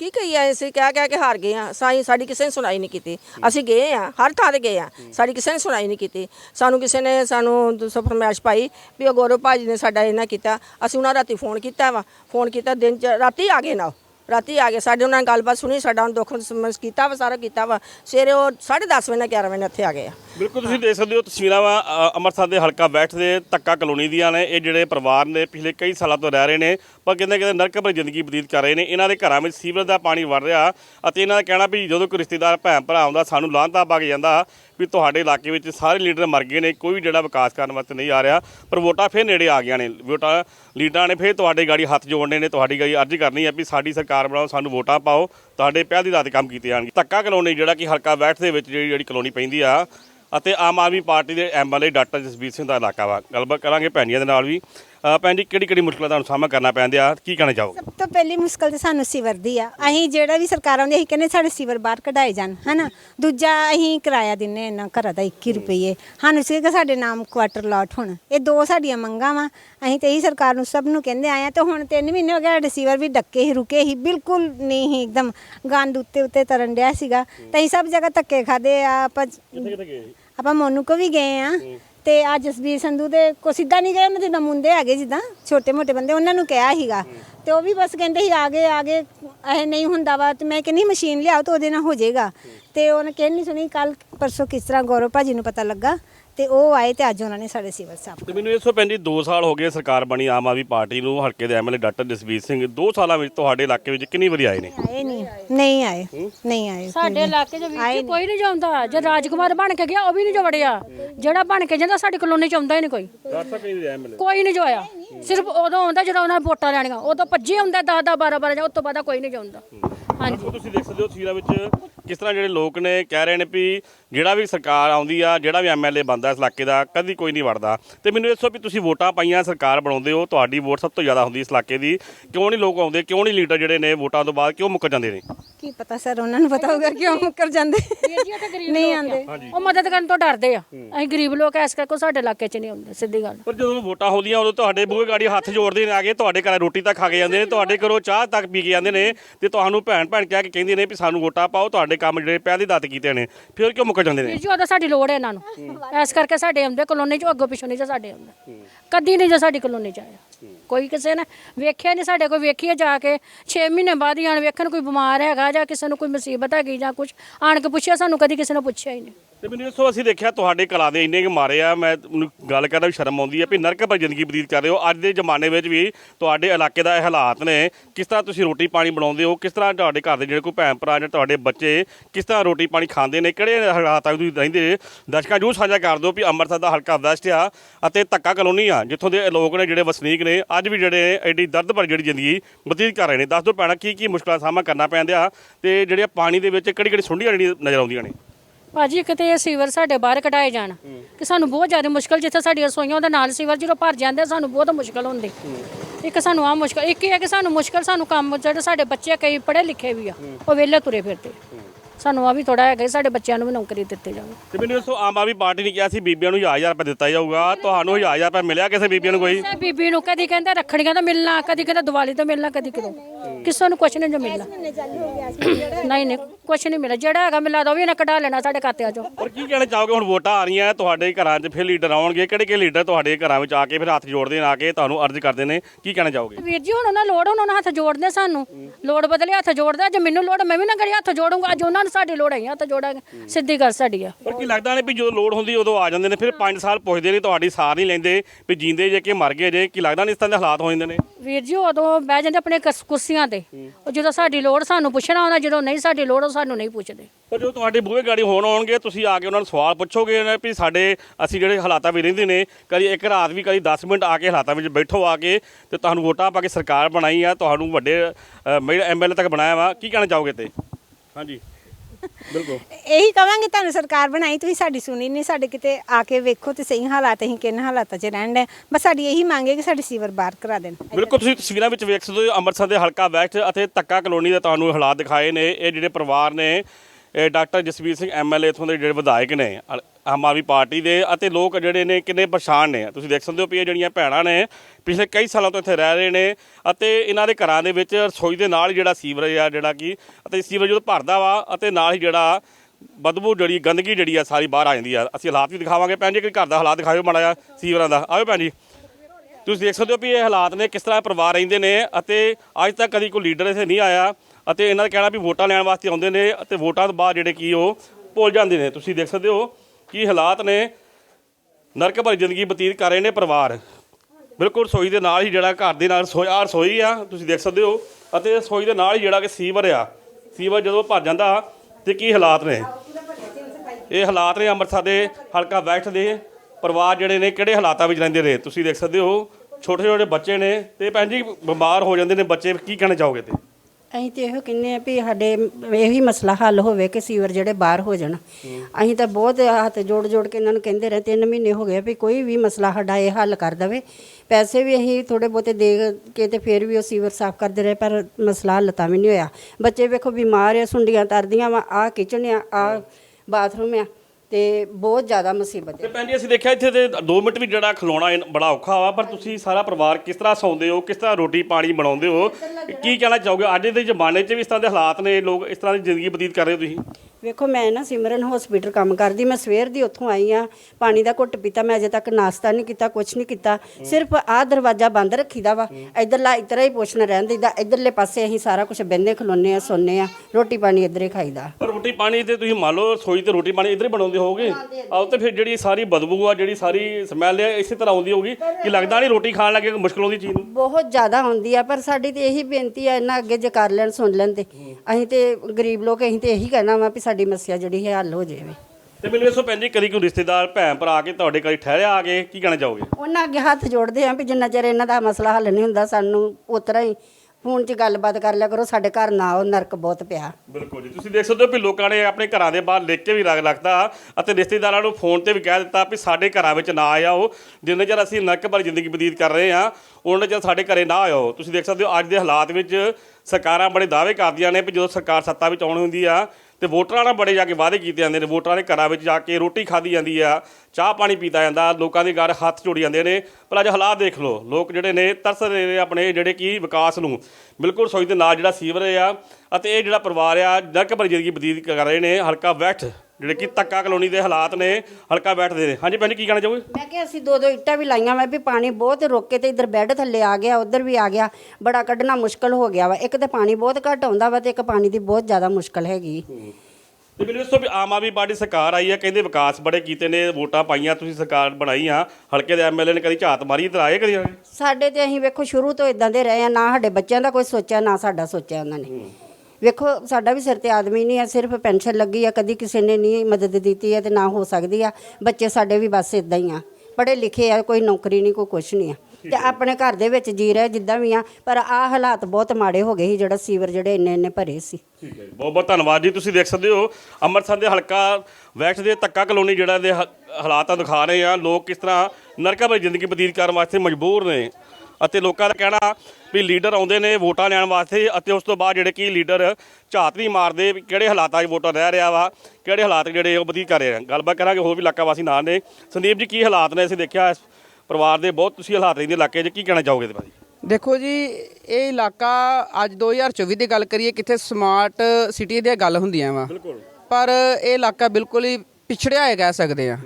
ਕੀ ਕਹੀ ਕਹੀਏ, ਅਸੀਂ ਕਹਿ ਕਹਿ ਕੇ ਹਾਰ ਗਏ ਆ ਸਾਈ, ਸਾਡੀ ਕਿਸੇ ਨੇ ਸੁਣਾਈ ਨਹੀਂ ਕੀਤੀ। ਅਸੀਂ ਗਏ ਆ ਹਰ ਥਾਂ ਤੇ ਗਏ ਆ ਸਾਡੀ ਕਿਸੇ ਨੇ ਸੁਣਾਈ ਨਹੀਂ ਕੀਤੀ। ਸਾਨੂੰ ਕਿਸੇ ਨੇ ਸਾਨੂੰ ਦੂਸਰਾ ਫਰਮਾਇਸ਼ ਪਾਈ ਵੀ ਉਹ ਗੌਰਵ ਭਾਜੀ ਨੇ ਸਾਡਾ ਇਹਨਾਂ ਕੀਤਾ, ਅਸੀਂ ਉਹਨਾਂ ਰਾਤੀ ਫੋਨ ਕੀਤਾ ਵਾ, ਫੋਨ ਕੀਤਾ, ਦਿਨ ਚ, ਰਾਤੀ ਆ ਗਏ ਨਾ ਉਹ। ਰਾਤੀ ਆ ਗਏ, ਸਾਡੇ ਉਹਨਾਂ ਨੇ ਗੱਲਬਾਤ ਸੁਣੀ, ਸਾਡਾ ਉਹਨਾਂ ਦੁੱਖ ਸਮਝ ਕੀਤਾ ਵਾ, ਸਾਰਾ ਕੀਤਾ ਵਾ। ਸਵੇਰੇ ਉਹ 10:30 ਵਜੇ ਨਾਲ 11 ਵਜੇ ਨਾਲ ਇੱਥੇ ਆ ਗਏ ਆ। ਬਿਲਕੁਲ, ਤੁਸੀਂ ਦੇਖ ਸਕਦੇ ਹੋ ਤਸਵੀਰਾਂ ਵਾ ਅੰਮ੍ਰਿਤਸਰ ਦੇ ਹਲਕਾ ਵੈਸਟ ਦੇ ਤੱਕਾ ਕਲੋਨੀ ਦੀਆਂ ਨੇ। ਇਹ ਜਿਹੜੇ ਪਰਿਵਾਰ ਨੇ ਪਿਛਲੇ ਕਈ ਸਾਲਾਂ ਤੋਂ ਰਹਿ ਰਹੇ ਨੇ, ਪਰ ਕਿਤੇ ਨਾ ਕਿਤੇ ਨਰਕ ਭਰੀ ਜ਼ਿੰਦਗੀ ਬਤੀਤ ਕਰ ਰਹੇ ਨੇ। ਇਹਨਾਂ ਦੇ ਘਰਾਂ ਵਿੱਚ ਸੀਵਰੇਜ ਦਾ ਪਾਣੀ ਵੜ ਰਿਹਾ ਅਤੇ ਇਹਨਾਂ ਦਾ ਕਹਿਣਾ ਵੀ ਜਦੋਂ ਕੋਈ ਰਿਸ਼ਤੇਦਾਰ ਭੈਣ ਭਰਾ ਆਉਂਦਾ, ਸਾਨੂੰ ਲਾਂਤਾ ਪਾ ਕੇ ਜਾਂਦਾ ਵੀ ਤੁਹਾਡੇ ਇਲਾਕੇ ਵਿੱਚ ਸਾਰੇ ਲੀਡਰ ਮਰ ਗਏ ਨੇ, ਕੋਈ ਵੀ ਜਿਹੜਾ ਵਿਕਾਸ ਕਰਨ ਵਾਸਤੇ ਨਹੀਂ ਆ ਰਿਹਾ, ਪਰ ਵੋਟਾਂ ਫਿਰ ਨੇੜੇ ਆ ਗਈਆਂ ਨੇ। ਵੋਟਾਂ, ਲੀਡਰਾਂ ਨੇ ਫਿਰ ਤੁਹਾਡੇ ਗਾੜੀ ਹੱਥ ਜੋੜਨੇ ਨੇ, ਤੁਹਾਡੀ ਗਾੜੀ ਅਰਜ਼ੀ ਕਰਨੀ ਹੈ ਵੀ ਸਾਡੀ ਸਰਕਾਰ ਬਣਾਓ ਸਾਨੂੰ ਵੋਟਾਂ ਪਾਓ, ਤੁਹਾਡੇ ਪਹਿਲ ਦੀ ਰਾਤ ਕੰਮ ਕੀਤੇ ਜਾਣਗੇ। ਧੱਕਾ ਕਲੋਨੀ ਜਿਹੜਾ ਕਿ ਹਲਕਾ ਬੈਠ ਦੇ ਵਿੱਚ ਜਿਹੜੀ ਜਿਹੜੀ ਕਲੋਨੀ ਪੈਂਦੀ ਆ, ਅਤੇ ਆਮ ਆਦਮੀ ਪਾਰਟੀ ਦੇ ਐਮਐਲਏ ਡਾਕਟਰ ਜਸਬੀਰ ਸਿੰਘ ਦਾ ਇਲਾਕਾ ਵਾ। ਗੱਲਬਾਤ ਕਰਾਂਗੇ ਭੈਣੀਆਂ ਦੇ ਨਾਲ ਵੀ। ਅ, ਭੈਣ ਜੀ ਕਿਹੜੀ ਕਿਹੜੀ ਮੁਸ਼ਕਲਾਂ ਤੁਹਾਨੂੰ ਸਾਹਮਣਾ ਕਰਨਾ ਪੈਂਦਾ ਕੀ ਕਹਿਣਾ ਚਾਹੋਗੇ? ਸਭ ਤੋਂ ਪਹਿਲੀ ਮੁਸ਼ਕਲ ਤੇ ਸਾਨੂੰ ਸੀਵਰ ਦੀ ਆ। ਅਸੀਂ ਜਿਹੜਾ ਵੀ ਸਰਕਾਰ ਆਉਂਦੀ ਅਸੀਂ ਕਹਿੰਦੇ ਸਾਡੇ ਸੀਵਰ ਬਾਹਰ ਕਢਾਏ ਜਾਣ ਹਨਾ? ਦੂਜਾ ਅਸੀਂ ਕਿਰਾਇਆ ਦਿੰਨੇ ਇਹਨਾਂ ਘਰਾਂ ਦਾ 21 ਰੁਪਏ ਸਾਨੂੰ ਸੀ ਕਿ ਸਾਡੇ ਨਾਮ ਕੁਆਟਰ ਲਾਟ ਹੋਣ। ਇਹ ਦੋ ਸਾਡੀਆਂ ਮੰਗਾਂ ਵਾ। ਅਸੀਂ ਤੇ ਇਹੀ ਸਰਕਾਰ ਨੂੰ ਸਭ ਨੂੰ ਕਹਿੰਦੇ ਆਏ ਆ। ਤੇ ਹੁਣ 3 ਮਹੀਨੇ ਹੋ ਗਏ ਸਾਡੇ ਸੀਵਰ ਵੀ ਡੱਕੇ ਹੀ ਰੁਕੇ ਹੀ ਬਿਲਕੁਲ ਨਹੀਂ ਹੀ ਇੱਕਦਮ ਗੰਦ ਉੱਤੇ ਉੱਤੇ ਤਰਨ ਡਿਆ ਸੀਗਾ। ਤੇ ਅਸੀਂ ਸਭ ਜਗ੍ਹਾ ਧੱਕੇ ਖਾਦੇ ਆ। ਆਪਾਂ ਆਪਾਂ ਮੋਨੂ ਕੋ ਵੀ ਗਏ ਆ। ਤੇ ਆ ਜਸਬੀਰ ਸੰਧੂ ਦੇ ਕੋ ਸਿੱਧਾ ਨਹੀਂ ਗਏ ਉਹਨਾਂ ਦੇ ਮੁੰਡੇ ਹੈਗੇ ਜਿੱਦਾਂ ਛੋਟੇ ਮੋਟੇ ਬੰਦੇ ਉਹਨਾਂ ਨੂੰ ਕਿਹਾ ਸੀਗਾ। ਤੇ ਉਹ ਵੀ ਬਸ ਕਹਿੰਦੇ ਸੀ ਆਗੇ ਆਗੇ ਇਹ ਨਹੀਂ ਹੁੰਦਾ ਵਾ। ਤੇ ਮੈਂ ਕਹਿੰਦੀ ਮਸ਼ੀਨ ਲਿਆਓ ਤਾਂ ਉਹਦੇ ਨਾਲ ਹੋ ਜਾਏਗਾ। ਤੇ ਉਹਨੇ ਕਹਿ ਨਹੀਂ ਸੁਣੀ ਕੱਲ ਪਰਸੋਂ ਕਿਸ ਤਰ੍ਹਾਂ ਗੌਰਵ ਭਾਜੀ ਨੂੰ ਪਤਾ ਲੱਗਾ? ਤੇ ਉਹ ਆਏ ਤੇ ਅੱਜ ਉਹਨਾਂ ਨੇ ਸਾਡੇ ਸਿਵਲ ਸਾਫ਼ ਤੇ ਮੈਨੂੰ ਇਹ ਸੋ ਭੈਣ ਜੀ 2 ਸਾਲ ਹੋ ਗਏ ਸਰਕਾਰ ਬਣੀ ਆਮ ਆਦਮੀ ਪਾਰਟੀ ਨੂੰ ਹਲਕੇ ਦੇ ਐਮਐਲਏ ਡਾਕਟਰ ਜਸਬੀਰ ਸਿੰਘ। 2 ਸਾਲਾਂ ਵਿੱਚ ਤੁਹਾਡੇ ਇਲਾਕੇ ਵਿੱਚ ਕਿੰਨੀ ਵਾਰੀ ਆਏ ਨੇ? ਆਏ ਨਹੀਂ ਨਹੀਂ ਆਏ ਨਹੀਂ ਆਏ। ਸਾਡੇ ਇਲਾਕੇ ਦੇ ਵਿੱਚ ਕੋਈ ਨਹੀਂ ਜਾਂਦਾ ਜੇ ਰਾਜਕੁਮਾਰ ਬਣ ਕੇ ਗਿਆ ਉਹ ਵੀ ਨਹੀਂ ਜੋ ਵੜਿਆ ਜਿਹੜਾ ਬਣ ਕੇ ਜਾਂਦਾ ਸਾਡੀ ਕਲੋਨੀ ਚ ਆਉਂਦਾ ਹੀ ਨਹੀਂ ਕੋਈ। ਡਾਕਟਰ ਐਮਐਲਏ ਕੋਈ ਨਹੀਂ ਜੋ ਆਇਆ ਸਿਰਫ ਉਦੋਂ ਆਉਂਦਾ ਜਦੋਂ ਉਹਨਾਂ ਨੇ ਵੋਟਾਂ ਲੈਣੀਆਂ। ਉਦੋਂ ਭੱਜੇ ਹੁੰਦਾ 10 10 12 12 ਜਾਂ ਉਸ ਤੋਂ ਬਾਅਦ ਕੋਈ ਨਹੀਂ ਜਾਂਦਾ ਹਾਂਜੀ। ਤੁਸੀਂ ਦੇਖ ਸਕਦੇ ਹੋ ਤਸਵੀਰਾਂ ਵਿੱਚ ਕਿਸ ਤਰ੍ਹਾਂ ਜਿਹੜੇ ਲੋਕ ਨੇ ਕਹਿ ਰਹੇ ਨੇ ਵੀ ਜਿਹੜਾ ਵੀ ਸਰਕਾਰ ਆਉਂਦੀ ਆ ਜਿਹੜਾ ਵੀ ਐਮਐਲਏ ਬਣਦਾ ਇਸ ਇਲਾਕੇ ਦਾ ਕਦੀ ਕੋਈ ਨਹੀਂ ਵੜਦਾ। ਤੇ ਮੈਨੂੰ ਇਹ ਦੱਸੋ ਵੀ ਤੁਸੀਂ ਵੋਟਾਂ ਪਾਈਆਂ ਸਰਕਾਰ ਬਣਾਉਂਦੇ ਹੋ ਤੁਹਾਡੀ ਵੋਟ ਸਭ ਤੋਂ ਜ਼ਿਆਦਾ ਹੁੰਦੀ ਇਸ ਇਲਾਕੇ ਦੀ। ਕਿਉਂ ਨਹੀਂ ਲੋਕ ਆਉਂਦੇ ਕਿਉਂ ਨਹੀਂ ਲੀਡਰ ਜਿਹੜੇ ਨੇ ਵੋਟਾਂ ਤੋਂ ਬਾਅਦ ਕਿਉਂ ਮੁੱਕ ਜਾਂਦੇ ਨੇ? ਕੀ ਪਤਾ ਸਰ ਉਹਨਾਂ ਨੂੰ ਪਤਾ ਹੋਊਗਾ ਕਿਉਂ ਮੁੱਕਰ ਜਾਂਦੇ। ਨਹੀਂ ਆਉਂਦੇ। ਉਹ ਮਦਦ ਕਰਨ ਤੋਂ ਡਰਦੇ ਆ। ਅਸੀਂ ਗਰੀਬ ਲੋਕ ਐਸ ਕਰਕੇ ਸਾਡੇ ਇਲਾਕੇ 'ਚ ਨਹੀਂ ਆਉਂਦੇ ਸਿੱਧੀ ਗੱਲ। ਪਰ ਜਦੋਂ ਵੋਟਾਂ ਹੁੰਦੀਆਂ ਉਦੋਂ ਤੁਹਾਡੇ ਬੂਹੇ ਗਾੜੀ ਹੱਥ ਜੋੜਦੇ ਨੇ ਆ ਕੇ ਤੁਹਾਡੇ ਘਰ ਰੋਟੀ ਤੱਕ ਖਾ ਕੇ ਜਾਂਦੇ ਨੇ ਤੁਹਾਡੇ ਘਰੋਂ ਚਾਹ ਤੱਕ ਪੀ ਕੇ ਜਾਂਦੇ ਨੇ ਤੇ ਤੁਹਾਨੂੰ ਭੈਣ ਭੈਣ ਕਹਿ ਕੇ ਕਹਿੰਦੇ ਨੇ ਵੀ ਸਾਨੂੰ ਵੋਟਾਂ ਪਾਓ ਤੁਹਾਡੇ ਕੰਮ ਜਿਹੜੇ ਪਹਿਲੇ ਦਾਤ ਕੀਤੇ ਨੇ ਫਿਰ ਕਿਉਂ ਮੁੱਕ ਜਾਂਦੇ ਨੇ? ਵੀਰ ਜੀ ਉਹਦਾ ਸਾਡੀ ਲੋੜ ਹੈ ਇਹਨਾਂ ਨੂੰ। ਐਸ ਕਰਕੇ ਸਾਡੇ ਆਉਂਦੇ ਕਲੋਨੀ 'ਚ ਅੱਗੋਂ ਪਿੱਛੋਂ ਨਹੀਂ ਜੇ ਸਾਡੇ ਆਉਂਦੇ। ਕਦੀ ਨਹੀਂ ਜੇ ਸਾਡੀ ਕਲੋਨੀ 'ਚ ਆਇਆ ਕੋਈ ਕਿਸੇ ਨੇ ਵੇਖਿਆ ਨਹੀਂ ਸਾਡੇ ਕੋਈ ਵੇਖੀਏ ਜਾ ਕੇ। 6 ਮਹੀਨੇ ਬਾਅਦ ਹੀ ਆਣ ਵੇਖਣ ਕੋਈ ਬਿਮਾਰ ਹੈਗਾ ਜਾਂ ਕਿਸੇ ਨੂੰ ਕੋਈ ਮੁਸੀਬਤ ਹੈਗੀ ਜਾਂ ਕੁਝ ਆਣ ਕੇ ਪੁੱਛਿਆ ਸਾਨੂੰ ਕਦੀ ਕਿਸੇ ਨੇ ਪੁੱਛਿਆ ਹੀ ਨਹੀਂ। ਤੇ ਮੈਨੂੰ ਦੱਸੋ, ਅਸੀਂ ਦੇਖਿਆ ਤੁਹਾਡੇ ਕਲਾ ਦੇ ਇੰਨੇ ਕਿ ਮਾਰੇ ਆ। ਮੈਂ ਮੈਨੂੰ ਗੱਲ ਕਰਦਾ ਵੀ ਸ਼ਰਮ ਆਉਂਦੀ ਹੈ ਵੀ ਨਰਕ ਭਰੀ ਜ਼ਿੰਦਗੀ ਬਤੀਤ ਕਰ ਰਹੇ ਹੋ। ਅੱਜ ਦੇ ਜ਼ਮਾਨੇ ਵਿੱਚ ਵੀ ਤੁਹਾਡੇ ਇਲਾਕੇ ਦਾ ਇਹ ਹਾਲਾਤ ਨੇ। ਕਿਸ ਤਰ੍ਹਾਂ ਤੁਸੀਂ ਰੋਟੀ ਪਾਣੀ ਬਣਾਉਂਦੇ ਹੋ? ਕਿਸ ਤਰ੍ਹਾਂ ਤੁਹਾਡੇ ਘਰ ਦੇ ਜਿਹੜੇ ਕੋਈ ਭੈਣ ਭਰਾ ਜਾਂ ਤੁਹਾਡੇ ਬੱਚੇ ਕਿਸ ਤਰ੍ਹਾਂ ਰੋਟੀ ਪਾਣੀ ਖਾਂਦੇ ਨੇ? ਕਿਹੜੇ ਹਾਲਾਤਾਂ ਵਿੱਚ ਤੁਸੀਂ ਰਹਿੰਦੇ ਦਰਸ਼ਕਾਂ ਨੂੰ ਸਾਂਝਾ ਕਰ ਦਿਓ ਵੀ ਅੰਮ੍ਰਿਤਸਰ ਦਾ ਹਲਕਾ ਵੈਸਟ ਆ ਅਤੇ ਧੱਕਾ ਕਲੋਨੀ ਆ, ਜਿੱਥੋਂ ਦੇ ਲੋਕ ਨੇ ਜਿਹੜੇ ਵਸਨੀਕ ਨੇ, ਅੱਜ ਵੀ ਜਿਹੜੇ ਐਡੀ ਦਰਦ ਭਰੀ ਜਿਹੜੀ ਜ਼ਿੰਦਗੀ ਬਤੀਤ ਕਰ ਰਹੇ ਨੇ। ਦੱਸ ਦਿਓ ਭੈਣਾ ਕੀ ਕੀ ਮੁਸ਼ਕਲਾਂ ਦਾ ਸਾਹਮਣਾ ਕਰਨਾ ਪੈਂਦਾ ਤੇ ਜਿਹੜੇ ਪਾਣੀ ਦੇ ਵਿੱਚ ਕਿਹੜੀ ਕਿਹੜੀ ਸੁੰਡੀਆਂ ਜਿਹੜੀਆਂ ਨਜ਼ਰ ਆਉਂਦੀਆਂ ਨੇ? ਭਾਜੀ ਕਿਤੇ ਇਹ ਸੀਵਰ ਸਾਡੇ ਬਾਹਰ ਕਢਾਏ ਜਾਣ ਕਿ ਸਾਨੂੰ ਬਹੁਤ ਜ਼ਿਆਦਾ ਮੁਸ਼ਕਲ ਜਿੱਥੇ ਸਾਡੀਆਂ ਰਸੋਈਆਂ ਉਹਦੇ ਨਾਲ ਸੀਵਰ ਜਦੋਂ ਭਰ ਜਾਂਦੇ ਸਾਨੂੰ ਬਹੁਤ ਮੁਸ਼ਕਲ ਹੁੰਦੀ। ਇੱਕ ਸਾਨੂੰ ਆ ਮੁਸ਼ਕਲ ਇੱਕ ਇਹ ਹੈ ਕਿ ਸਾਨੂੰ ਮੁਸ਼ਕਲ ਸਾਨੂੰ ਕੰਮ ਜਿਹੜੇ ਸਾਡੇ ਬੱਚੇ ਕਈ ਪੜ੍ਹੇ ਲਿਖੇ ਵੀ ਆ ਉਹ ਵਿਹਲੇ ਤੁਰੇ ਫਿਰਦੇ ਸਾਨੂੰ ਆ ਵੀ ਥੋੜਾ ਹੈਗਾ ਕਿ ਸਾਡੇ ਬੱਚਿਆਂ ਨੂੰ ਵੀ ਨੌਕਰੀ ਦਿੱਤੀ ਜਾਵੇ। ਤੇ ਮੈਨੂੰ ਦੱਸੋ ਆਮ ਆਦਮੀ ਪਾਰਟੀ ਨੇ ਕਿਹਾ ਸੀ ਬੀਬੀਆਂ ਨੂੰ 1000 ਰੁਪਏ ਦਿੱਤਾ ਜਾਊਗਾ ਤੁਹਾਨੂੰ 1000 ਰੁਪਏ ਮਿਲਿਆ ਕਿਸੇ ਬੀਬੀਆਂ ਨੂੰ ਕੋਈ? ਬੀਬੀ ਨੂੰ ਕਦੀ ਕਹਿੰਦੇ ਰੱਖੜੀਆਂ ਤਾਂ ਮਿਲਣਾ ਕਦੀ ਕਹਿੰਦੇ ਦੀਵਾਲੀ ਤੋਂ ਮਿਲਣਾ ਕਦੀ ਕਿਦੋਂ ਕਿਸੇ ਨੂੰ ਕੁਛ ਨਹੀਂ ਜੋ ਮਿਲਣਾ। ਨਹੀਂ ਨਹੀਂ। ਕੁਛ ਨਹੀਂ ਮਿਲਿਆ। ਜਿਹੜਾ ਹੈਗਾ ਮਿਲਾ ਦੋ ਵੀ ਇਹਨੇ ਕਢਾ ਲੈਣਾ ਸਾਡੇ ਖਾਤਿਆਂ ਚੋਂ। ਔਰ ਕੀ ਕਹਿਣਾ ਚਾਹੋਗੇ? ਹੁਣ ਵੋਟਾਂ ਆ ਰਹੀਆਂ ਤੁਹਾਡੇ ਘਰਾਂ 'ਚ ਫਿਰ ਲੀਡਰ ਆਉਣਗੇ। ਕਿਹੜੇ ਕਿਹੜੇ ਲੀਡਰ ਤੁਹਾਡੇ ਘਰਾਂ ਵਿੱਚ ਆ ਕੇ ਫਿਰ ਹੱਥ ਜੋੜਦੇ ਨੇ ਆ ਕੇ ਤੁਹਾਨੂੰ ਅਰਜ਼ ਕਰਦੇ ਨੇ? ਕੀ ਕਹਿਣਾ ਚਾਹੋਗੇ? ਵੀਰ ਜੀ ਹੁਣ ਉਹਨਾਂ ਲੋੜ ਉਹਨਾਂ ਹੱਥ ਜੋੜਦੇ ਸਾਨੂੰ। ਲੋੜ ਬਦਲੇ ਹੱਥ ਜੋੜਦੇ ਅੱਜ ਮੈਨੂੰ ਲੋੜ ਮੈਂ ਵੀ ਨਾ ਕਰੀ ਹੱਥ ਜੋੜੂੰਗਾ। ਅੱਜ ਉਹਨਾਂ ਨੂੰ ਸਾਡੀ ਲੋੜ ਹੈ ਹੱਥ ਜੋੜਾਂਗੇ ਸਿੱਧੀ ਗੱਲ ਸਾਡੀ ਆ। ਪਰ ਕੀ ਲੱਗਦਾ ਨੇ ਵੀ ਜਦੋਂ ਲੋੜ ਹੁੰਦੀ ਉਦੋਂ ਆ ਜਾਂਦੇ ਨੇ ਫਿਰ 5 ਸਾਲ ਪੁੱਛਦੇ ਨੇ ਤੁਹਾਡੀ ਸਾਰ ਨਹੀਂ ਲੈਂਦੇ ਵੀ ਜਿੰਦੇ ਜੇ ਕਿ ਮਰ ਗਏ ਜੇ। ਕੀ ਲੱਗਦਾ ਨਹੀਂ ਇਸ ਤਰ੍ਹਾਂ ਦੇ ਹਾਲਾਤ ਹੋ ਜਾਂਦੇ ਨੇ? ਵੀਰ ਜੀ ਉਦੋਂ ਬਹਿ ਜਾਂਦੇ ਆਪਣੇ ਕਸ- ਕੁਰਸੀਆਂ ਤੇ। ਉਹ ਜਦੋਂ ਸਾਡੀ ਲੋੜ ਸਾਨੂੰ ਪੁੱਛਣਾ ਆਉਂਦਾ ਜਦੋਂ ਨਹੀਂ ਸਾਡੀ ਲੋੜ ਉਹ ਸਾਨੂੰ ਨਹੀਂ ਪੁੱਛਦੇ। ਪਰ ਜੋ ਤੁਹਾਡੇ ਬੂਹੇ ਗਾੜੀ ਹੋਣ ਆਉਣਗੇ, ਤੁਸੀਂ ਆ ਕੇ ਉਹਨਾਂ ਨੂੰ ਸਵਾਲ ਪੁੱਛੋਗੇ ਨਾ ਵੀ ਸਾਡੇ ਅਸੀਂ ਜਿਹੜੇ ਹਾਲਾਤਾਂ ਵਿੱਚ ਰਹਿੰਦੇ ਨੇ, ਕਦੀ ਇੱਕ ਰਾਤ ਵੀ ਕਦੀ 10 ਮਿੰਟ ਆ ਕੇ ਹਾਲਾਤਾਂ ਵਿੱਚ ਬੈਠੋ ਆ ਕੇ ਤੇ ਤੁਹਾਨੂੰ ਵੋਟਾਂ ਪਾ ਕੇ ਸਰਕਾਰ ਬਣਾਈ ਆ, ਤੁਹਾਨੂੰ ਵੱਡੇ ਐਮਐਲਏ ਤੱਕ ਬਣਾਇਆ ਵਾ। ਕੀ ਕਹਿਣਾ ਚਾਹੋਗੇ ਤੇ? ਹਾਂਜੀ। ਬਿਲਕੁਲ। ਇਹੀ ਕਵਾਂਗੇ ਤੁਹਾਨੂੰ ਸਰਕਾਰ ਬਣਾਈ ਤੁਸੀਂ ਸਾਡੀ ਸੁਣੀ ਨਹੀਂ ਸਾਡੇ ਕਿਤੇ ਆ ਕੇ ਵੇਖੋ ਤੇ ਸਹੀ ਹਾਲਾਤ ਅਸੀਂ ਕਿੰਨ ਹਾਲਾਤਾਂ 'ਚ ਰਹਿਣ ਦੇ ਬਸ ਸਾਡੀ ਇਹੀ ਮੰਗ ਹੈ ਕਿ ਸਾਡੇ ਸੀਵਰ ਬਾਹਰ ਕਰਾ ਦੇਣ। ਬਿਲਕੁਲ ਤੁਸੀਂ ਤਸਵੀਰਾਂ ਵਿੱਚ ਵੇਖ ਸਕਦੇ ਹੋ ਅੰਮ੍ਰਿਤਸਰ ਦੇ ਹਲਕਾ ਵੈਸਟ ਅਤੇ ਤੱਕਾ ਕਲੋਨੀ ਦੇ ਤੁਹਾਨੂੰ ਹਾਲਾਤ ਦਿਖਾਏ ਨੇ। ਇਹ ਜਿਹੜੇ ਪਰਿਵਾਰ ਨੇ ਇਹ ਡਾਕਟਰ ਜਸਵੀਰ ਸਿੰਘ ਐਮਐਲਏ ਇਥੋਂ ਦੇ ਜਿਹੜੇ ਵਿਧਾਇਕ ਨੇ ਅਲ- ਆਮ ਆਦਮੀ ਪਾਰਟੀ ਦੇ ਅਤੇ ਲੋਕ ਜਿਹੜੇ ਨੇ ਕਿੰਨੇ ਪਰੇਸ਼ਾਨ ਨੇ। ਤੁਸੀਂ ਦੇਖ ਸਕਦੇ ਹੋ ਵੀ ਇਹ ਜਿਹੜੀਆਂ ਭੈਣਾਂ ਨੇ ਪਿਛਲੇ ਕਈ ਸਾਲਾਂ ਤੋਂ ਇੱਥੇ ਰਹਿ ਰਹੇ ਨੇ ਅਤੇ ਇਹਨਾਂ ਦੇ ਘਰਾਂ ਦੇ ਵਿੱਚ ਰਸੋਈ ਦੇ ਨਾਲ ਹੀ ਜਿਹੜਾ ਸੀਵਰੇਜ ਆ, ਜਿਹੜਾ ਕਿ ਅਤੇ ਸੀਵਰੇਜ ਜਦੋਂ ਭਰਦਾ ਵਾ ਅਤੇ ਨਾਲ ਹੀ ਜਿਹੜਾ ਬਦਬੂ ਜਿਹੜੀ, ਗੰਦਗੀ ਜਿਹੜੀ ਆ, ਸਾਰੀ ਬਾਹਰ ਆ ਜਾਂਦੀ ਆ। ਅਸੀਂ ਹਾਲਾਤ ਵੀ ਦਿਖਾਵਾਂਗੇ। ਭੈਣ ਜੀ ਕਿ ਘਰ ਦਾ ਹਾਲਾਤ ਦਿਖਾਇਓ ਮਾੜਾ ਜਿਹਾ ਸੀਵਰਾਂ ਦਾ। ਆਇਓ ਭੈਣ ਜੀ। ਤੁਸੀਂ ਦੇਖ ਸਕਦੇ ਹੋ ਵੀ ਇਹ ਹਾਲਾਤ ਨੇ ਕਿਸ ਤਰ੍ਹਾਂ ਪਰਿਵਾਰ ਰਹਿੰਦੇ ਨੇ ਅਤੇ ਅੱਜ ਤੱਕ ਕਦੀ ਕੋਈ ਲੀਡਰ ਇੱਥੇ ਨਹੀਂ ਆਇਆ ਅਤੇ ਇਹਨਾਂ ਦਾ ਕਹਿਣਾ ਵੀ ਵੋਟਾਂ ਲੈਣ ਵਾਸਤੇ ਆਉਂਦੇ ਨੇ ਅਤੇ ਵੋਟਾਂ ਤੋਂ ਬਾਅਦ ਜਿਹੜੇ ਕੀ ਉਹ ਭੁੱਲ ਜਾਂਦੇ ਨੇ। ਤੁਸੀਂ ਦੇਖ ਸਕਦੇ ਹੋ ਕੀ ਹਾਲਾਤ ਨੇ? ਨਰਕ ਭਰੀ ਜ਼ਿੰਦਗੀ ਬਤੀਤ ਕਰ ਰਹੇ ਨੇ ਪਰਿਵਾਰ। ਬਿਲਕੁਲ ਰਸੋਈ ਦੇ ਨਾਲ ਹੀ ਜਿਹੜਾ ਘਰ ਦੇ ਨਾਲ ਰਸੋਈ ਆ ਰਸੋਈ ਆ, ਤੁਸੀਂ ਦੇਖ ਸਕਦੇ ਹੋ। ਅਤੇ ਰਸੋਈ ਦੇ ਨਾਲ ਹੀ ਜਿਹੜਾ ਕਿ ਸੀਵਰ ਆ। ਸੀਵਰ ਜਦੋਂ ਭਰ ਜਾਂਦਾ ਤੇ ਕੀ ਹਾਲਾਤ ਨੇ? ਇਹ ਹਾਲਾਤ ਨੇ ਅੰਮ੍ਰਿਤਸਰ ਦੇ ਹਲਕਾ ਵੈਸਟ ਦੇ। ਪਰਿਵਾਰ ਜਿਹੜੇ ਨੇ ਕਿਹੜੇ ਹਾਲਾਤਾਂ ਵਿੱਚ ਰਹਿੰਦੇ ਨੇ? ਤੁਸੀਂ ਦੇਖ ਸਕਦੇ ਹੋ। ਛੋਟੇ ਛੋਟੇ ਬੱਚੇ ਨੇ ਤੇ ਭੈਣ ਜੀ ਬਿਮਾਰ ਹੋ ਜਾਂਦੇ ਨੇ ਬੱਚੇ, ਕੀ ਕਹਿਣਾ ਚਾਹੋਗੇ ਤੇ? ਅਸੀਂ ਤੇ ਇਹੋ ਕਹਿੰਦੇ ਆ ਵੀ ਸਾਡੇ ਇਹੀ ਮਸਲਾ ਹੱਲ ਹੋਵੇ ਕਿ ਸੀਵਰ ਜਿਹੜੇ ਬਾਹਰ ਹੋ ਜਾਣ। ਅਸੀਂ ਤਾਂ ਬਹੁਤ ਹੱਥ ਜੋੜ ਜੋੜ ਕੇ ਇਹਨਾਂ ਨੂੰ ਕਹਿੰਦੇ ਰਹੇ, ਤਿੰਨ ਮਹੀਨੇ ਹੋ ਗਏ ਵੀ ਕੋਈ ਵੀ ਮਸਲਾ ਸਾਡਾ ਇਹ ਹੱਲ ਕਰ ਦੇਵੇ। ਪੈਸੇ ਵੀ ਅਸੀਂ ਥੋੜੇ ਬਹੁਤੇ ਦੇ ਕੇ ਤੇ ਫਿਰ ਵੀ ਉਹ ਸੀਵਰ ਸਾਫ਼ ਕਰਦੇ ਰਹੇ, ਪਰ ਮਸਲਾ ਹੱਲ ਤਾਂ ਵੀ ਨਹੀਂ ਹੋਇਆ। ਬੱਚੇ ਵੇਖੋ ਬਿਮਾਰ ਆ, ਸੁੰਡੀਆਂ ਤਰਦੀਆਂ ਵਾ ਆ ਕਿਚਨ ਆ ਆ ਬਾਥਰੂਮ ਆ। ਤੇ ਬਹੁਤ ਜ਼ਿਆਦਾ ਮੁਸੀਬਤ ਤੇ ਹੈ। ਭੈਣ ਜੀ ਅਸੀਂ ਦੇਖਿਆ ਇੱਥੇ ਤੇ 2 ਮਿੰਟ ਵੀ ਜਿਹੜਾ ਖਲੋਣਾ ਇਹ ਬੜਾ ਔਖਾ ਵਾ ਪਰ ਤੁਸੀਂ ਸਾਰਾ ਪਰਿਵਾਰ ਕਿਸ ਤਰ੍ਹਾਂ ਸੌਂਦੇ ਹੋ ਕਿਸ ਤਰ੍ਹਾਂ ਰੋਟੀ ਪਾਣੀ ਬਣਾਉਂਦੇ ਹੋ ਕੀ ਕਹਿਣਾ ਚਾਹੋਗੇ? ਅੱਜ ਦੇ ਜ਼ਮਾਨੇ 'ਚ ਵੀ ਇਸ ਤਰ੍ਹਾਂ ਦੇ ਹਾਲਾਤ ਨੇ ਲੋਕ ਇਸ ਤਰ੍ਹਾਂ ਦੀ ਜ਼ਿੰਦਗੀ ਬਤੀਤ ਕਰ ਰਹੇ ਹੋ ਤੁਸੀਂ? ਵੇਖੋ ਮੈਂ ਨਾ ਸਿਮਰਨ ਹਸਪੀਟਲ ਕੰਮ ਕਰਦੀ ਮੈਂ ਸਵੇਰ ਦੀ ਉੱਥੋਂ ਆਈ ਆ। ਪਾਣੀ ਦਾ ਘੁੱਟ ਪੀਤਾ ਮੈਂ ਅਜੇ ਤੱਕ ਨਾਸ਼ਤਾ ਨਹੀਂ ਕੀਤਾ ਕੁਝ ਨਹੀਂ ਕੀਤਾ। ਸਿਰਫ ਆਹ ਦਰਵਾਜ਼ਾ ਬੰਦ ਰੱਖੀਦਾ ਵਾ। ਇਧਰਲਾ ਇਤਰਾ ਹੀ ਪੁੱਛਣਾ ਰਹਿਣ ਦੇਈਦਾ। ਇਧਰਲੇ ਪਾਸੇ ਅਸੀਂ ਸਾਰਾ ਕੁਝ ਬੰਦੇ ਖਲੋਨੇ ਆ ਸੋਨੇ ਆ। ਰੋਟੀ ਪਾਣੀ ਇੱਧਰ ਹੀ ਖਾਈਦਾ। ਪਰ ਰੋਟੀ ਪਾਣੀ ਤੇ ਤੁਸੀਂ ਮੰਨ ਲਓ ਰਸੋਈ ਤੇ ਰੋਟੀ ਪਾਣੀ ਇੱਧਰ ਹੀ ਬਣਾਉਂਦੇ ਹੋਵੋਗੇ। ਆਓ ਤੇ ਫਿਰ ਜਿਹੜੀ ਸਾਰੀ ਬਦਬੂ ਆ ਜਿਹੜੀ ਸਾਰੀ ਸਮੈਲ ਹੈ ਇਸੇ ਤਰ੍ਹਾਂ ਆਉਂਦੀ ਹੋਊਗੀ ਕਿ ਲੱਗਦਾ ਨਹੀਂ ਰੋਟੀ ਖਾਣ ਲੱਗੇ ਮੁਸ਼ਕਲ ਆਉਂਦੀ ਚੀਜ਼ ਨੂੰ। ਬਹੁਤ ਜ਼ਿਆਦਾ ਹੁੰਦੀ ਆ ਪਰ ਸਾਡੀ ਤੇ ਇਹੀ ਬੇਨਤੀ ਆ ਇਹਨਾਂ ਅੱਗੇ ਜੇ ਕਰ ਲੈਣ ਸੁਣ ਲੈਣ ਤੇ। ਅਸੀਂ ਤੇ ਗਰੀਬ ਲੋਕ ਅਸੀਂ ਤੇ ਇਹੀ ਕਹਿਣਾ ਵਾ ਵੀ ਸਾਡੀ ਮੱਸਿਆ ਜਿਹੜੀ ਹੈ ਹੱਲ ਹੋ ਜਾਵੇ। ਤੇ ਮੈਨੂੰ ਭੈਣ ਜੀ ਕਦੀ ਕੋਈ ਰਿਸ਼ਤੇਦਾਰ ਭੈਣ ਭਰਾ ਆ ਕੇ ਤੁਹਾਡੇ ਘਰ ਠਹਿਰਿਆ ਆ ਕੇ ਕੀ ਕਹਿਣਾ ਚਾਹੋਗੇ? ਉਹਨਾਂ ਅੱਗੇ ਹੱਥ ਜੋੜਦੇ ਆ ਵੀ ਜਿੰਨਾ ਚਿਰ ਇਹਨਾਂ ਦਾ ਮਸਲਾ ਹੱਲ ਨਹੀਂ ਹੁੰਦਾ ਸਾਨੂੰ ਉਤਰਾ ਹੀ ਫੋਨ 'ਚ ਗੱਲਬਾਤ ਕਰ ਲਿਆ ਕਰੋ ਸਾਡੇ ਘਰ ਨਾ ਆਓ ਨਰਕ ਬਹੁਤ ਪਿਆ। ਬਿਲਕੁਲ ਜੀ। ਤੁਸੀਂ ਦੇਖ ਸਕਦੇ ਹੋ ਵੀ ਲੋਕਾਂ ਨੇ ਆਪਣੇ ਘਰਾਂ ਦੇ ਬਾਹਰ ਲਿਖ ਕੇ ਵੀ ਲੱਗ ਲੱਗਦਾ ਅਤੇ ਰਿਸ਼ਤੇਦਾਰਾਂ ਨੂੰ ਫੋਨ ਤੇ ਵੀ ਕਹਿ ਦਿੱਤਾ ਵੀ ਸਾਡੇ ਘਰਾਂ ਵਿੱਚ ਨਾ ਆਇਓ ਜਿੰਨੇ ਚਿਰ ਅਸੀਂ ਨਰਕ ਭਰੀ ਜ਼ਿੰਦਗੀ ਬਤੀਤ ਕਰ ਰਹੇ ਹਾਂ ਉਹਨਾਂ ਚਿਰ ਸਾਡੇ ਘਰੇ ਨਾ ਆਇਓ। ਤੁਸੀਂ ਦੇਖ ਸਕਦੇ ਹੋ ਅੱਜ ਦੇ ਹਾਲਾਤ ਵਿੱਚ ਸਰਕਾਰਾਂ ਬੜੇ ਦਾਅਵੇ ਕਰਦੀਆਂ ਨੇ ਵੀ ਜਦੋਂ ਸਰਕਾਰ ਸੱਤਾ ਵਿੱਚ ਆਉਣੀ ਹੁੰਦੀ ਆ ਤੇ ਵੋਟਰਾਂ ਨਾਲ ਬੜੇ ਜਾ ਕੇ ਵਾਅਦੇ ਕੀਤੇ ਜਾਂਦੇ ਨੇ। ਵੋਟਰਾਂ ਦੇ ਘਰਾਂ ਵਿੱਚ ਜਾ ਕੇ ਰੋਟੀ ਖਾਧੀ ਜਾਂਦੀ ਆ, ਚਾਹ ਪਾਣੀ ਪੀਤਾ ਜਾਂਦਾ, ਲੋਕਾਂ ਦੇ ਘਰ ਹੱਥ ਜੋੜੀ ਜਾਂਦੇ ਨੇ। ਪਰ ਅੱਜ ਹਾਲਾਤ ਦੇਖ ਲਓ, ਲੋਕ ਜਿਹੜੇ ਨੇ ਤਰਸ ਰਹੇ ਨੇ ਆਪਣੇ ਜਿਹੜੇ ਕੀ ਵਿਕਾਸ ਨੂੰ। ਬਿਲਕੁਲ ਸੋਚ ਦੇ ਨਾਲ ਜਿਹੜਾ ਸੀਵਰ ਆ ਅਤੇ ਇਹ ਜਿਹੜਾ ਪਰਿਵਾਰ ਆ, ਨਰਕ ਭਰੀ ਜ਼ਿੰਦਗੀ ਬਤੀਤ ਕਰ ਰਹੇ ਨੇ। ਹਲਕਾ ਵੈਠ ਜਿਹੜੇ ਕਿ ਤੱਕਾ ਕਲੋਨੀ ਦੇ ਹਾਲਾਤ ਨੇ ਹਲਕਾ ਬੈਠਦੇ ਨੇ। ਹਾਂਜੀ ਭੈਣ ਜੀ ਕੀ ਕਹਿਣਾ ਚਾਹੋਗੇ? ਮੈਂ ਕਿਹਾ ਅਸੀਂ ਦੋ ਦੋ ਇੱਟਾਂ ਵੀ ਲਾਈਆਂ ਮੈਂ ਵੀ ਪਾਣੀ ਬਹੁਤ ਰੁਕ ਤੇ ਇਧਰ ਬੈੱਡ ਥੱਲੇ ਆ ਗਿਆ ਉਧਰ ਵੀ ਆ ਗਿਆ। ਬੜਾ ਕੱਢਣਾ ਮੁਸ਼ਕਲ ਹੋ ਗਿਆ ਵਾ। ਇੱਕ ਤੇ ਪਾਣੀ ਬਹੁਤ ਘੱਟ ਆਉਂਦਾ ਵਾ ਤੇ ਇੱਕ ਪਾਣੀ ਦੀ ਬਹੁਤ ਜ਼ਿਆਦਾ ਮੁਸ਼ਕਲ ਹੈਗੀ। ਤੇ ਮੈਨੂੰ ਦੱਸੋ ਵੀ ਆਮ ਆਦਮੀ ਪਾਰਟੀ ਸਰਕਾਰ ਆਈ ਹੈ ਕਹਿੰਦੇ ਵਿਕਾਸ ਬੜੇ ਕੀਤੇ ਨੇ ਵੋਟਾਂ ਪਾਈਆਂ ਤੁਸੀਂ ਸਰਕਾਰ ਬਣਾਈ ਆ ਹਲਕੇ ਦੇ ਐਮਐਲਏ ਨੇ ਕਦੀ ਝਾਤ ਮਾਰੀ ਇਧਰ ਆਏ ਕਦੀ ਸਾਡੇ ਤੇ ਅਸੀਂ ਵੇਖੋ ਸ਼ੁਰੂ ਤੋਂ ਇਦਾਂ ਦੇ ਰਹੇ ਆ ਨਾ ਸਾਡੇ ਬੱਚਿਆਂ ਦਾ ਕੋਈ ਸੋਚਿਆ ਨਾ ਸਾਡਾ ਸੋਚਿਆ ਉਹਨਾਂ ਨੇ। ਵੇਖੋ, ਸਾਡਾ ਵੀ ਸਿਰ ਤੇ ਆਦਮੀ ਨਹੀਂ ਆ, ਸਿਰਫ ਪੈਨਸ਼ਨ ਲੱਗੀ ਆ, ਕਦੀ ਕਿਸੇ ਨੇ ਨਹੀਂ ਮਦਦ ਦਿੱਤੀ ਹੈ ਤੇ ਨਾ ਹੋ ਸਕਦੀ ਆ। ਬੱਚੇ ਸਾਡੇ ਵੀ ਬਸ ਇਦਾਂ ਹੀ ਆ। ਪੜ੍ਹੇ ਲਿਖੇ ਆ, ਕੋਈ ਨੌਕਰੀ ਨਹੀਂ, ਕੋਈ ਕੁਛ ਨਹੀਂ ਆ। ਤੇ ਆਪਣੇ ਘਰ ਦੇ ਵਿੱਚ ਜੀ ਰਹੇ ਜਿੱਦਾਂ ਵੀ ਆ, ਪਰ ਆ ਹਾਲਾਤ ਬਹੁਤ ਮਾੜੇ ਹੋ ਗਏ ਸੀ, ਜਿਹੜਾ ਸੀਵਰ ਜਿਹੜੇ ਇੰਨੇ ਇੰਨੇ ਭਰੇ ਸੀ। ਠੀਕ ਹੈ ਬਹੁਤ ਬਹੁਤ ਧੰਨਵਾਦ ਜੀ। ਤੁਸੀਂ ਦੇਖ ਸਕਦੇ ਹੋ, ਅੰਮ੍ਰਿਤਸਰ ਦੇ ਹਲਕਾ ਵੈਕਸ ਦੇ ਤੱਕਾ ਕਲੋਨੀ ਜਿਹੜਾ ਦੇ ਹ- ਹਾਲਾਤਾਂ ਦਿਖਾ ਰਹੇ ਆ। ਲੋਕ ਕਿਸ ਤਰ੍ਹਾਂ ਨਰਕਾਂ ਭਰੀ ਜ਼ਿੰਦਗੀ ਬਤੀਤ ਕਰਨ ਵਾਸਤੇ ਮਜਬੂਰ ਨੇ। ਅਤੇ ਲੋਕਾਂ ਦਾ ਕਹਿਣਾ ਵੀ ਲੀਡਰ ਆਉਂਦੇ ਨੇ ਵੋਟਾਂ ਲੈਣ ਵਾਸਤੇ ਅਤੇ ਉਸ ਤੋਂ ਬਾਅਦ ਜਿਹੜੇ ਕੀ ਲੀਡਰ ਝਾਤ ਨਹੀਂ ਮਾਰਦੇ ਵੀ ਕਿਹੜੇ ਹਾਲਾਤਾਂ 'ਚ ਵੋਟਾਂ ਰਹਿ ਰਿਹਾ ਵਾ ਕਿਹੜੇ ਹਾਲਾਤ ਜਿਹੜੇ ਉਹ ਬਤੀਤ ਕਰ ਰਹੇ ਆ। ਗੱਲਬਾਤ ਕਰਾਂਗੇ ਹੋਰ ਵੀ ਇਲਾਕਾ ਵਾਸੀ ਨਾਲ ਨੇ। ਸੰਦੀਪ ਜੀ ਕੀ ਹਾਲਾਤ ਨੇ? ਅਸੀਂ ਦੇਖਿਆ ਇਸ ਪਰਿਵਾਰ ਦੇ ਬਹੁਤ ਤੁਸੀਂ ਹਾਲਾਤ ਰਹਿੰਦੇ ਇਲਾਕੇ 'ਚ ਕੀ ਕਹਿਣਾ ਚਾਹੋਗੇ ਇਹਦੇ ਬਾਰੇ? ਦੇਖੋ ਜੀ ਇਹ ਇਲਾਕਾ ਅੱਜ 2024 ਦੀ ਗੱਲ ਕਰੀਏ ਕਿੱਥੇ ਸਮਾਰਟ ਸਿਟੀ ਦੀਆਂ ਗੱਲ ਹੁੰਦੀਆਂ ਵਾ। ਬਿਲਕੁਲ। ਪਰ ਇਹ ਇਲਾਕਾ ਬਿਲਕੁਲ ਹੀ ਪਿਛੜਿਆ ਹੈ ਕਹਿ ਸਕਦੇ ਆ।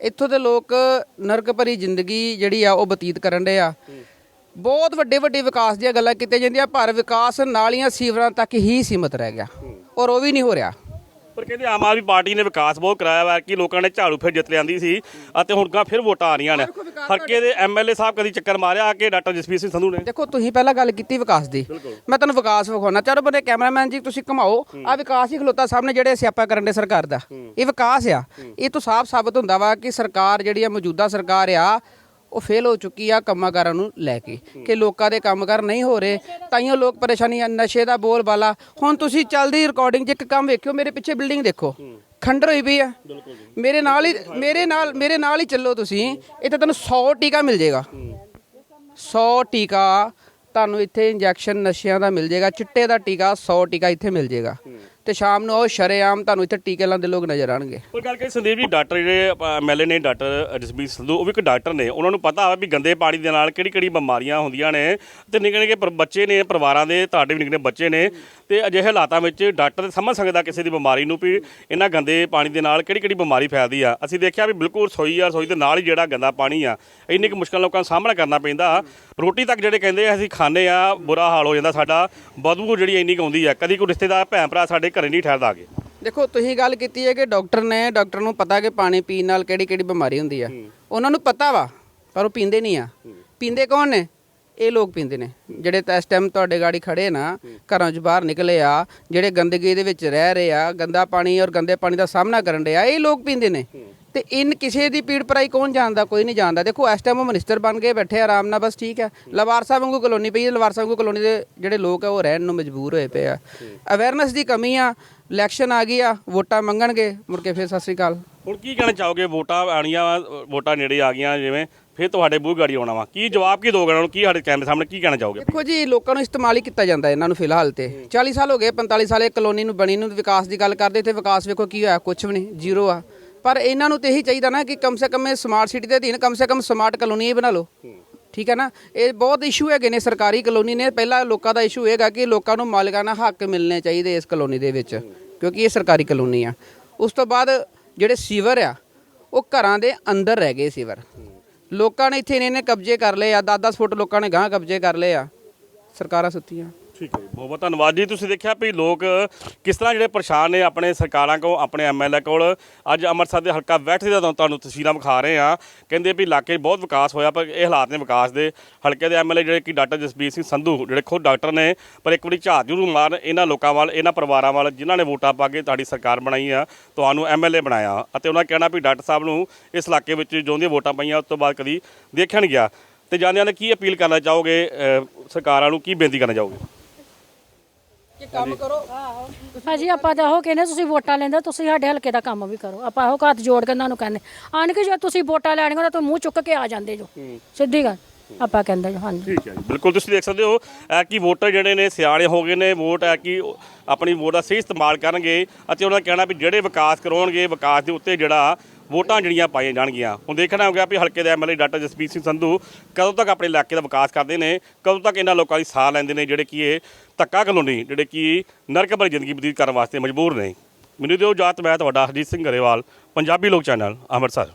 ਇੱਥੋਂ ਦੇ ਲੋਕ ਨਰਕ ਭਰੀ ਜ਼ਿੰਦਗੀ ਜਿਹੜੀ ਆ ਉਹ ਬਤੀਤ ਕਰਨ ਦੇ ਆ। ਬਹੁਤ ਵੱਡੇ ਵੱਡੇ ਵਿਕਾਸ ਦੀਆਂ ਗੱਲਾਂ ਕੀਤੀਆਂ ਜਾਂਦੀਆਂ ਪਰ ਵਿਕਾਸ ਨਾਲੀਆਂ ਸੀਵਰਾਂ ਤੱਕ ਹੀ ਸੀਮਤ ਰਹਿ ਗਿਆ। ਔਰ ਉਹ ਵੀ ਨਹੀਂ ਹੋ ਰਿਹਾ। ਪਰ ਕਹਿੰਦੇ ਆਮ ਆਦਮੀ ਪਾਰਟੀ ਨੇ ਵਿਕਾਸ ਬਹੁਤ ਕਰਾਇਆ ਵਾ ਕਿ ਲੋਕਾਂ ਨੇ ਝਾੜੂ ਫਿਰ ਜਿੱਤ ਲਿਆਂਦੀ ਸੀ ਅਤੇ ਹੁਣ ਗਾ ਫਿਰ ਵੋਟਾਂ ਆ ਰਹੀਆਂ ਨੇ। ਹਲਕੇ ਦੇ ਐਮਐਲਏ ਸਾਹਿਬ ਕਦੀ ਚੱਕਰ ਮਾਰਿਆ ਆ ਕੇ ਡਾਕਟਰ ਜਸਵੀਰ ਸਿੰਘ ਸੰਧੂ ਨੇ? ਦੇਖੋ ਤੁਸੀਂ ਪਹਿਲਾਂ ਗੱਲ ਕੀਤੀ ਵਿਕਾਸ ਦੀ। ਮੈਂ ਤੁਹਾਨੂੰ ਵਿਕਾਸ ਵਿਖਾਉਣਾ। ਚਾਰੋ ਬੰਦੇ ਕੈਮਰਾਮੈਨ ਜੀ ਤੁਸੀਂ ਘਮਾਓ। ਆ ਵਿਕਾਸ ਹੀ ਖਲੋਤਾ ਸਾਹਮਣੇ ਜਿਹੜੇ ਸਿਆਪਾ ਕਰਨ ਦੇ ਸਰਕਾਰ ਦਾ। ਇਹ ਵਿਕਾਸ ਆ। ਇਹ ਤੋਂ ਸਾਫ਼ ਸਾਬਤ ਹੁੰਦਾ ਵਾ ਕਿ ਸਰਕਾਰ ਜਿਹੜੀ ਆ ਮੌਜੂਦਾ ਸਰਕਾਰ ਆ ਉਹ ਫੇਲ ਹੋ ਚੁੱਕੀ ਆ ਕੰਮਾਂਕਾਰਾਂ ਨੂੰ ਲੈ ਕੇ। ਕਿ ਲੋਕਾਂ ਦੇ ਕੰਮਕਾਰ ਨਹੀਂ ਹੋ ਰਹੇ ਤਾਈਓ ਲੋਕ ਪਰੇਸ਼ਾਨੀ ਆ, ਨਸ਼ੇ ਦਾ ਬੋਲ ਬਾਲਾ। ਹੁਣ ਤੁਸੀਂ ਚੱਲਦੀ ਰਿਕਾਰਡਿੰਗ 'ਚ ਇੱਕ ਕੰਮ ਵੇਖਿਓ, ਮੇਰੇ ਪਿੱਛੇ ਬਿਲਡਿੰਗ ਦੇਖੋ। ਖੰਡਰ ਹੋਈ ਪਈ ਆ। ਮੇਰੇ ਨਾਲ ਹੀ, ਮੇਰੇ ਨਾਲ ਮੇਰੇ ਨਾਲ ਹੀ ਚੱਲੋ ਤੁਸੀਂ। ਇੱਥੇ ਤੁਹਾਨੂੰ 100 ਟੀਕਾ ਮਿਲ ਜਾਏਗਾ। 100 ਟੀਕਾ ਤੁਹਾਨੂੰ ਇੱਥੇ ਇੰਜੈਕਸ਼ਨ ਨਸ਼ਿਆਂ ਦਾ ਮਿਲ ਜਾਏਗਾ, ਚਿੱਟੇ ਦਾ ਟੀਕਾ 100 ਟੀਕਾ ਇੱਥੇ ਮਿਲ ਜਾਏਗਾ। ਤੇ ਸ਼ਾਮ ਨੂੰ ਉਹ ਸ਼ਰੇਆਮ ਤੁਹਾਨੂੰ ਇੱਥੇ ਟੀਕੇ ਲਾਉਂਦੇ ਲੋਕ ਨਜ਼ਰ ਆਣਗੇ ਪਰ ਗੱਲ ਕਰੀ ਸੰਦੀਪ ਜੀ, ਡਾਕਟਰ ਜਿਹੜੇ ਐਮਐਲਏ ਨੇ ਡਾਕਟਰ ਜਸਬੀਰ ਸੰਧੂ, ਉਹ ਵੀ ਇੱਕ ਡਾਕਟਰ ਨੇ। ਉਹਨਾਂ ਨੂੰ ਪਤਾ ਵਾ ਵੀ ਗੰਦੇ ਪਾਣੀ ਦੇ ਨਾਲ ਕਿਹੜੀ ਕਿਹੜੀ ਬਿਮਾਰੀਆਂ ਹੁੰਦੀਆਂ ਨੇ। ਤੇ ਨਿੱਕੇ ਨਿੱਕੇ ਪਰ- ਬੱਚੇ ਨੇ, ਪਰਿਵਾਰਾਂ ਦੇ, ਤੁਹਾਡੇ ਵੀ ਨਿੱਕੇ ਨਿੱਕੇ ਬੱਚੇ ਨੇ। ਤੇ ਅਜਿਹੇ ਹਾਲਾਤਾਂ ਵਿੱਚ ਡਾਕਟਰ ਸਮਝ ਸਕਦਾ ਕਿਸੇ ਦੀ ਬਿਮਾਰੀ ਨੂੰ ਵੀ ਇਹਨਾਂ ਗੰਦੇ ਪਾਣੀ ਦੇ ਨਾਲ ਕਿਹੜੀ ਕਿਹੜੀ ਬਿਮਾਰੀ ਫੈਲਦੀ ਆ। ਅਸੀਂ ਦੇਖਿਆ ਵੀ ਬਿਲਕੁਲ ਰਸੋਈ ਆ ਰਸੋਈ ਦੇ ਨਾਲ ਹੀ ਜਿਹੜਾ ਗੰਦਾ ਪਾਣੀ ਆ ਇੰਨੀ ਕੁ ਮੁਸ਼ਕਲ ਲੋਕਾਂ ਨੂੰ ਸਾਹਮਣਾ ਕਰਨਾ ਪੈਂਦਾ। ਰੋਟੀ ਤੱਕ ਜਿਹੜੇ ਕਹਿੰਦੇ ਆ ਅਸੀਂ ਖਾਂਦੇ ਆ ਬੁਰਾ ਹਾਲ ਹੋ ਜਾਂਦਾ ਸਾਡਾ। ਬਦਬੂ ਜਿਹੜੀ ਇੰਨੀ ਕੁ ਆਉਂਦੀ ਆ ਕਦੀ ਕੋਈ ਰਿਸ਼ਤੇਦਾਰ ਭੈਣ ਭਰਾ ਸਾਡੇ ਘਰੇ ਨਹੀਂ ਠਹਿਰਦਾ ਆ ਕੇ ਦੇਖੋ ਤੁਸੀਂ ਗੱਲ ਕੀਤੀ ਹੈ ਕਿ ਡਾਕਟਰ ਨੇ ਡਾਕਟਰ ਨੂੰ ਪਤਾ ਕਿ ਪਾਣੀ ਪੀਣ ਨਾਲ ਕਿਹੜੀ ਕਿਹੜੀ ਬਿਮਾਰੀ ਹੁੰਦੀ ਆ। ਉਹਨਾਂ ਨੂੰ ਪਤਾ ਵਾ ਪਰ ਉਹ ਪੀਂਦੇ ਨਹੀਂ ਆ। ਪੀਂਦੇ ਕੌਣ ਨੇ? ਇਹ ਲੋਕ ਪੀਂਦੇ ਨੇ। ਜਿਹੜੇ ਤਾਂ ਇਸ ਟਾਈਮ ਤੁਹਾਡੇ ਗਾੜੀ ਖੜੇ ਨਾ ਘਰਾਂ 'ਚ ਬਾਹਰ ਨਿਕਲੇ ਆ ਜਿਹੜੇ ਗੰਦਗੀ ਦੇ ਵਿੱਚ ਰਹਿ ਰਹੇ ਆ ਗੰਦਾ ਪਾਣੀ ਔਰ ਗੰਦੇ ਪਾਣੀ ਦਾ ਸਾਹਮਣਾ ਕਰਨ ਰਹੇ ਆ ਇਹ ਲੋਕ ਪੀਂਦੇ ਨੇ। ਤੇ ਇਨ ਕਿਸੇ ਦੀ ਪੀੜ ਪਰਾਈ ਕੌਣ ਜਾਣਦਾ ਕੋਈ ਨਹੀਂ ਜਾਣਦਾ। ਦੇਖੋ ਇਸ ਟਾਈਮ ਉਹ ਮਿਨਿਸਟਰ ਬਣ ਕੇ ਬੈਠੇ ਆਰਾਮ ਨਾਲ ਬਸ ਠੀਕ ਹੈ। ਲਵਾਰ ਸਾਹਿਬ ਵਾਂਗੂ ਕਲੋਨੀ ਪਈ ਹੈ ਲਵਾਰ ਸਾਹਿਬ ਵਾਂਗੂ ਕਲੋਨੀ ਦੇ ਜਿਹੜੇ ਲੋਕ ਆ ਉਹ ਰਹਿਣ ਨੂੰ ਮਜਬੂਰ ਹੋਏ ਪਏ ਆ। ਅਵੇਅਰਨੈਸ ਦੀ ਕਮੀ ਆ ਇਲੈਕਸ਼ਨ ਆ ਗਈ ਆ ਵੋਟਾਂ ਮੰਗਣਗੇ। ਮੁੜ ਕੇ ਫਿਰ ਸਤਿ ਸ੍ਰੀ ਅਕਾਲ। ਹੁਣ ਕੀ ਕਹਿਣਾ ਚਾਹੋਗੇ? ਵੋਟਾਂ ਆਣੀਆਂ ਵੋਟਾਂ ਨੇੜੇ ਆ ਗਈਆਂ ਜਿਵੇਂ ਫਿਰ ਤੁਹਾਡੇ ਬੂਹ ਗਾੜੀ ਆਉਣਾ ਵਾ। ਕੀ ਜਵਾਬ ਕੀ ਦੋਗੇ ਉਹਨਾਂ ਨੂੰ? ਕੀ ਸਾਡੇ ਕੈਮਰੇ ਸਾਹਮਣੇ ਕੀ ਕਹਿਣਾ ਚਾਹੋਗੇ? ਦੇਖੋ ਜੀ ਲੋਕਾਂ ਨੂੰ ਇਸਤੇਮਾਲ ਹੀ ਕੀਤਾ ਜਾਂਦਾ ਇਹਨਾਂ ਨੂੰ ਫਿਲਹਾਲ ਤੇ। 40 ਸਾਲ ਹੋ ਗਏ 45 ਸਾਲ ਇਹ ਕਲੋਨੀ ਨੂੰ ਬਣੀ ਨੂੰ ਵਿਕਾਸ ਦੀ ਗੱਲ ਕਰਦੇ ਤੇ ਵਿਕਾਸ ਵੇਖੋ ਕੀ ਹੋਇਆ ਕੁਝ ਵੀ ਨਹੀਂ ਜ਼ੀਰੋ ਆ। ਪਰ ਇਹਨਾਂ ਨੂੰ ਤੇ ਇਹੀ ਚਾਹੀਦਾ ਨਾ ਕਿ ਕਮ ਸੇ ਕਮ ਇਹ ਸਮਾਰਟ ਸਿਟੀ ਦੇ ਅਧੀਨ ਕਮ ਸੇ ਕਮ ਸਮਾਰਟ ਕਲੋਨੀ ਹੀ ਬਣਾ ਲਓ। ਠੀਕ ਹੈ ਨਾ? ਇਹ ਬਹੁਤ ਇਸ਼ੂ ਹੈਗੇ ਨੇ ਸਰਕਾਰੀ ਕਲੋਨੀ ਨੇ। ਪਹਿਲਾ ਲੋਕਾਂ ਦਾ ਇਸ਼ੂ ਹੈਗਾ ਕਿ ਲੋਕਾਂ ਨੂੰ ਮਾਲਕਾਨਾ ਹੱਕ ਮਿਲਣੇ ਚਾਹੀਦੇ ਇਸ ਕਲੋਨੀ ਦੇ ਵਿੱਚ ਕਿਉਂਕਿ ਇਹ ਸਰਕਾਰੀ ਕਲੋਨੀ ਆ। ਉਸ ਤੋਂ ਬਾਅਦ ਜਿਹੜੇ ਸੀਵਰ ਆ ਉਹ ਘਰਾਂ ਦੇ ਅੰਦਰ ਰਹਿ ਗਏ ਸੀਵਰ। ਲੋਕਾਂ ਨੇ ਇੱਥੇ ਇਹਨੇ ਕਬਜ਼ੇ ਕਰ ਲਏ ਆ 10-10 ਫੁੱਟ ਲੋਕਾਂ ਨੇ ਗਾਂ ਕਬਜ਼ੇ ਕਰ ਲਏ ਆ। ਸਰਕਾਰਾਂ ਸੁੱਤੀਆਂ। ਠੀਕ ਹੈ ਬਹੁਤ ਬਹੁਤ ਧੰਨਵਾਦ ਜੀ। ਤੁਸੀਂ ਦੇਖਿਆ ਵੀ ਲੋਕ ਕਿਸ ਤਰ੍ਹਾਂ ਜਿਹੜੇ ਪਰੇਸ਼ਾਨ ਨੇ ਆਪਣੇ ਸਰਕਾਰਾਂ ਕੋਲ, ਆਪਣੇ ਐਮਐਲਏ ਕੋਲ। ਅੱਜ ਅੰਮ੍ਰਿਤਸਰ ਦੇ ਹਲਕਾ ਵੈਠ ਦੇ ਤੁਹਾਨੂੰ ਤਸਵੀਰਾਂ ਵਿਖਾ ਰਹੇ ਆ ਕਹਿੰਦੇ ਵੀ ਇਲਾਕੇ 'ਚ ਬਹੁਤ ਵਿਕਾਸ ਹੋਇਆ, ਪਰ ਇਹ ਹਾਲਾਤ ਨੇ ਵਿਕਾਸ ਦੇ। ਹਲਕੇ ਦੇ ਐਮਐਲਏ ਜਿਹੜੇ ਕਿ ਡਾਕਟਰ ਜਸਬੀਰ ਸਿੰਘ ਸੰਧੂ, ਜਿਹੜੇ ਖੁਦ ਡਾਕਟਰ ਨੇ, ਪਰ ਇੱਕ ਵਾਰੀ ਝਾਤ ਜ਼ਰੂਰ ਮਾਰਨ ਇਹਨਾਂ ਲੋਕਾਂ ਵੱਲ, ਇਹਨਾਂ ਪਰਿਵਾਰਾਂ ਵੱਲ, ਜਿਨ੍ਹਾਂ ਨੇ ਵੋਟਾਂ ਪਾ ਕੇ ਤੁਹਾਡੀ ਸਰਕਾਰ ਬਣਾਈ ਆ, ਤੁਹਾਨੂੰ ਐਮਐਲਏ ਬਣਾਇਆ। ਅਤੇ ਉਹਨਾਂ ਕਹਿਣਾ ਵੀ ਡਾਕਟਰ ਸਾਹਿਬ ਨੂੰ ਇਸ ਇਲਾਕੇ ਵਿੱਚ ਜੋ ਦੀਆਂ ਵੋਟਾਂ ਪਈਆਂ, ਉਸ ਤੋਂ ਬਾਅਦ ਕਦੀ ਦੇਖਿਆ ਨਹੀਂ ਗਿਆ। ਤੇ ਜਾਂਦਿਆਂ ਨੇ ਕੀ ਅਪੀਲ ਕਰਨਾ ਚਾਹੋਗੇ ਸਰਕਾਰਾਂ ਨੂੰ ਕੀ ਬੇਨਤੀ ਕਰਨਾ ਚਾਹੋਗੇ? ਕਿ ਕੰਮ ਕਰੋ। ਭਾਜੀ ਆਪਾਂ ਤਾਂ ਉਹ ਕਹਿੰਦੇ ਤੁਸੀਂ ਵੋਟਾਂ ਲੈਂਦੇ ਤੁਸੀਂ ਸਾਡੇ ਹਲਕੇ ਦਾ ਕੰਮ ਵੀ ਕਰੋ। ਆਪਾਂ ਉਹ ਹੱਥ ਜੋੜ ਕੇ ਉਹਨਾਂ ਨੂੰ ਕਹਿੰਦੇ ਆਣ ਕੇ ਜੇ ਤੁਸੀਂ ਵੋਟਾਂ ਲੈਣੀਆਂ ਤਾਂ ਮੂੰਹ ਚੁੱਕ ਕੇ ਆ ਜਾਂਦੇ ਜੋ। ਸਿੱਧੀ ਗੱਲ ਆਪਾਂ ਕਹਿੰਦੇ ਜੋ ਹਾਂਜੀ। ਠੀਕ ਹੈ ਜੀ ਬਿਲਕੁਲ ਤੁਸੀਂ ਦੇਖ ਸਕਦੇ ਹੋ ਐ ਕਿ ਵੋਟਰ ਜਿਹੜੇ ਨੇ ਸਿਆਣੇ ਹੋ ਗਏ ਨੇ ਵੋਟ ਐ ਕਿ ਉਹ ਆਪਣੀ ਵੋਟ ਦਾ ਸਹੀ ਇਸਤੇਮਾਲ ਕਰਨਗੇ ਅਤੇ ਉਹਨਾਂ ਦਾ ਕਹਿਣਾ ਵੀ ਜਿਹੜੇ ਵਿਕਾਸ ਕਰਾਉਣਗੇ ਵਿਕਾਸ ਦੇ ਉੱਤੇ ਜਿਹੜਾ ਵੋਟਾਂ ਜਿਹੜੀਆਂ ਪਾਈਆਂ ਜਾਣਗੀਆਂ। ਹੁਣ ਦੇਖਣਾ ਹੋ ਗਿਆ ਵੀ ਹਲਕੇ ਦੇ ਐਮਐਲਏ ਡਾਕਟਰ ਜਸਪੀਰ ਸਿੰਘ ਸੰਧੂ ਕਦੋਂ ਤੱਕ ਆਪਣੇ ਇਲਾਕੇ ਦਾ ਵਿਕਾਸ ਕਰਦੇ ਨੇ, ਕਦੋਂ ਤੱਕ ਇਹਨਾਂ ਲੋਕਾਂ ਦੀ ਸਾਹ ਲੈਂਦੇ ਨੇ, ਜਿਹੜੇ ਕਿ ਇਹ ਧੱਕਾ ਕਲੋਨੀ ਜਿਹੜੇ ਕਿ ਨਰਕ ਭਰੀ ਜ਼ਿੰਦਗੀ ਬਤੀਤ ਕਰਨ ਵਾਸਤੇ ਮਜਬੂਰ ਨੇ। ਮੈਨੂੰ ਦਿਓ ਜਾਤ ਮੈਂ ਤੁਹਾਡਾ ਹਰਜੀਤ ਸਿੰਘ ਗਰੇਵਾਲ, ਪੰਜਾਬੀ ਲੋਕ ਚੈਨਲ, ਅੰਮ੍ਰਿਤਸਰ।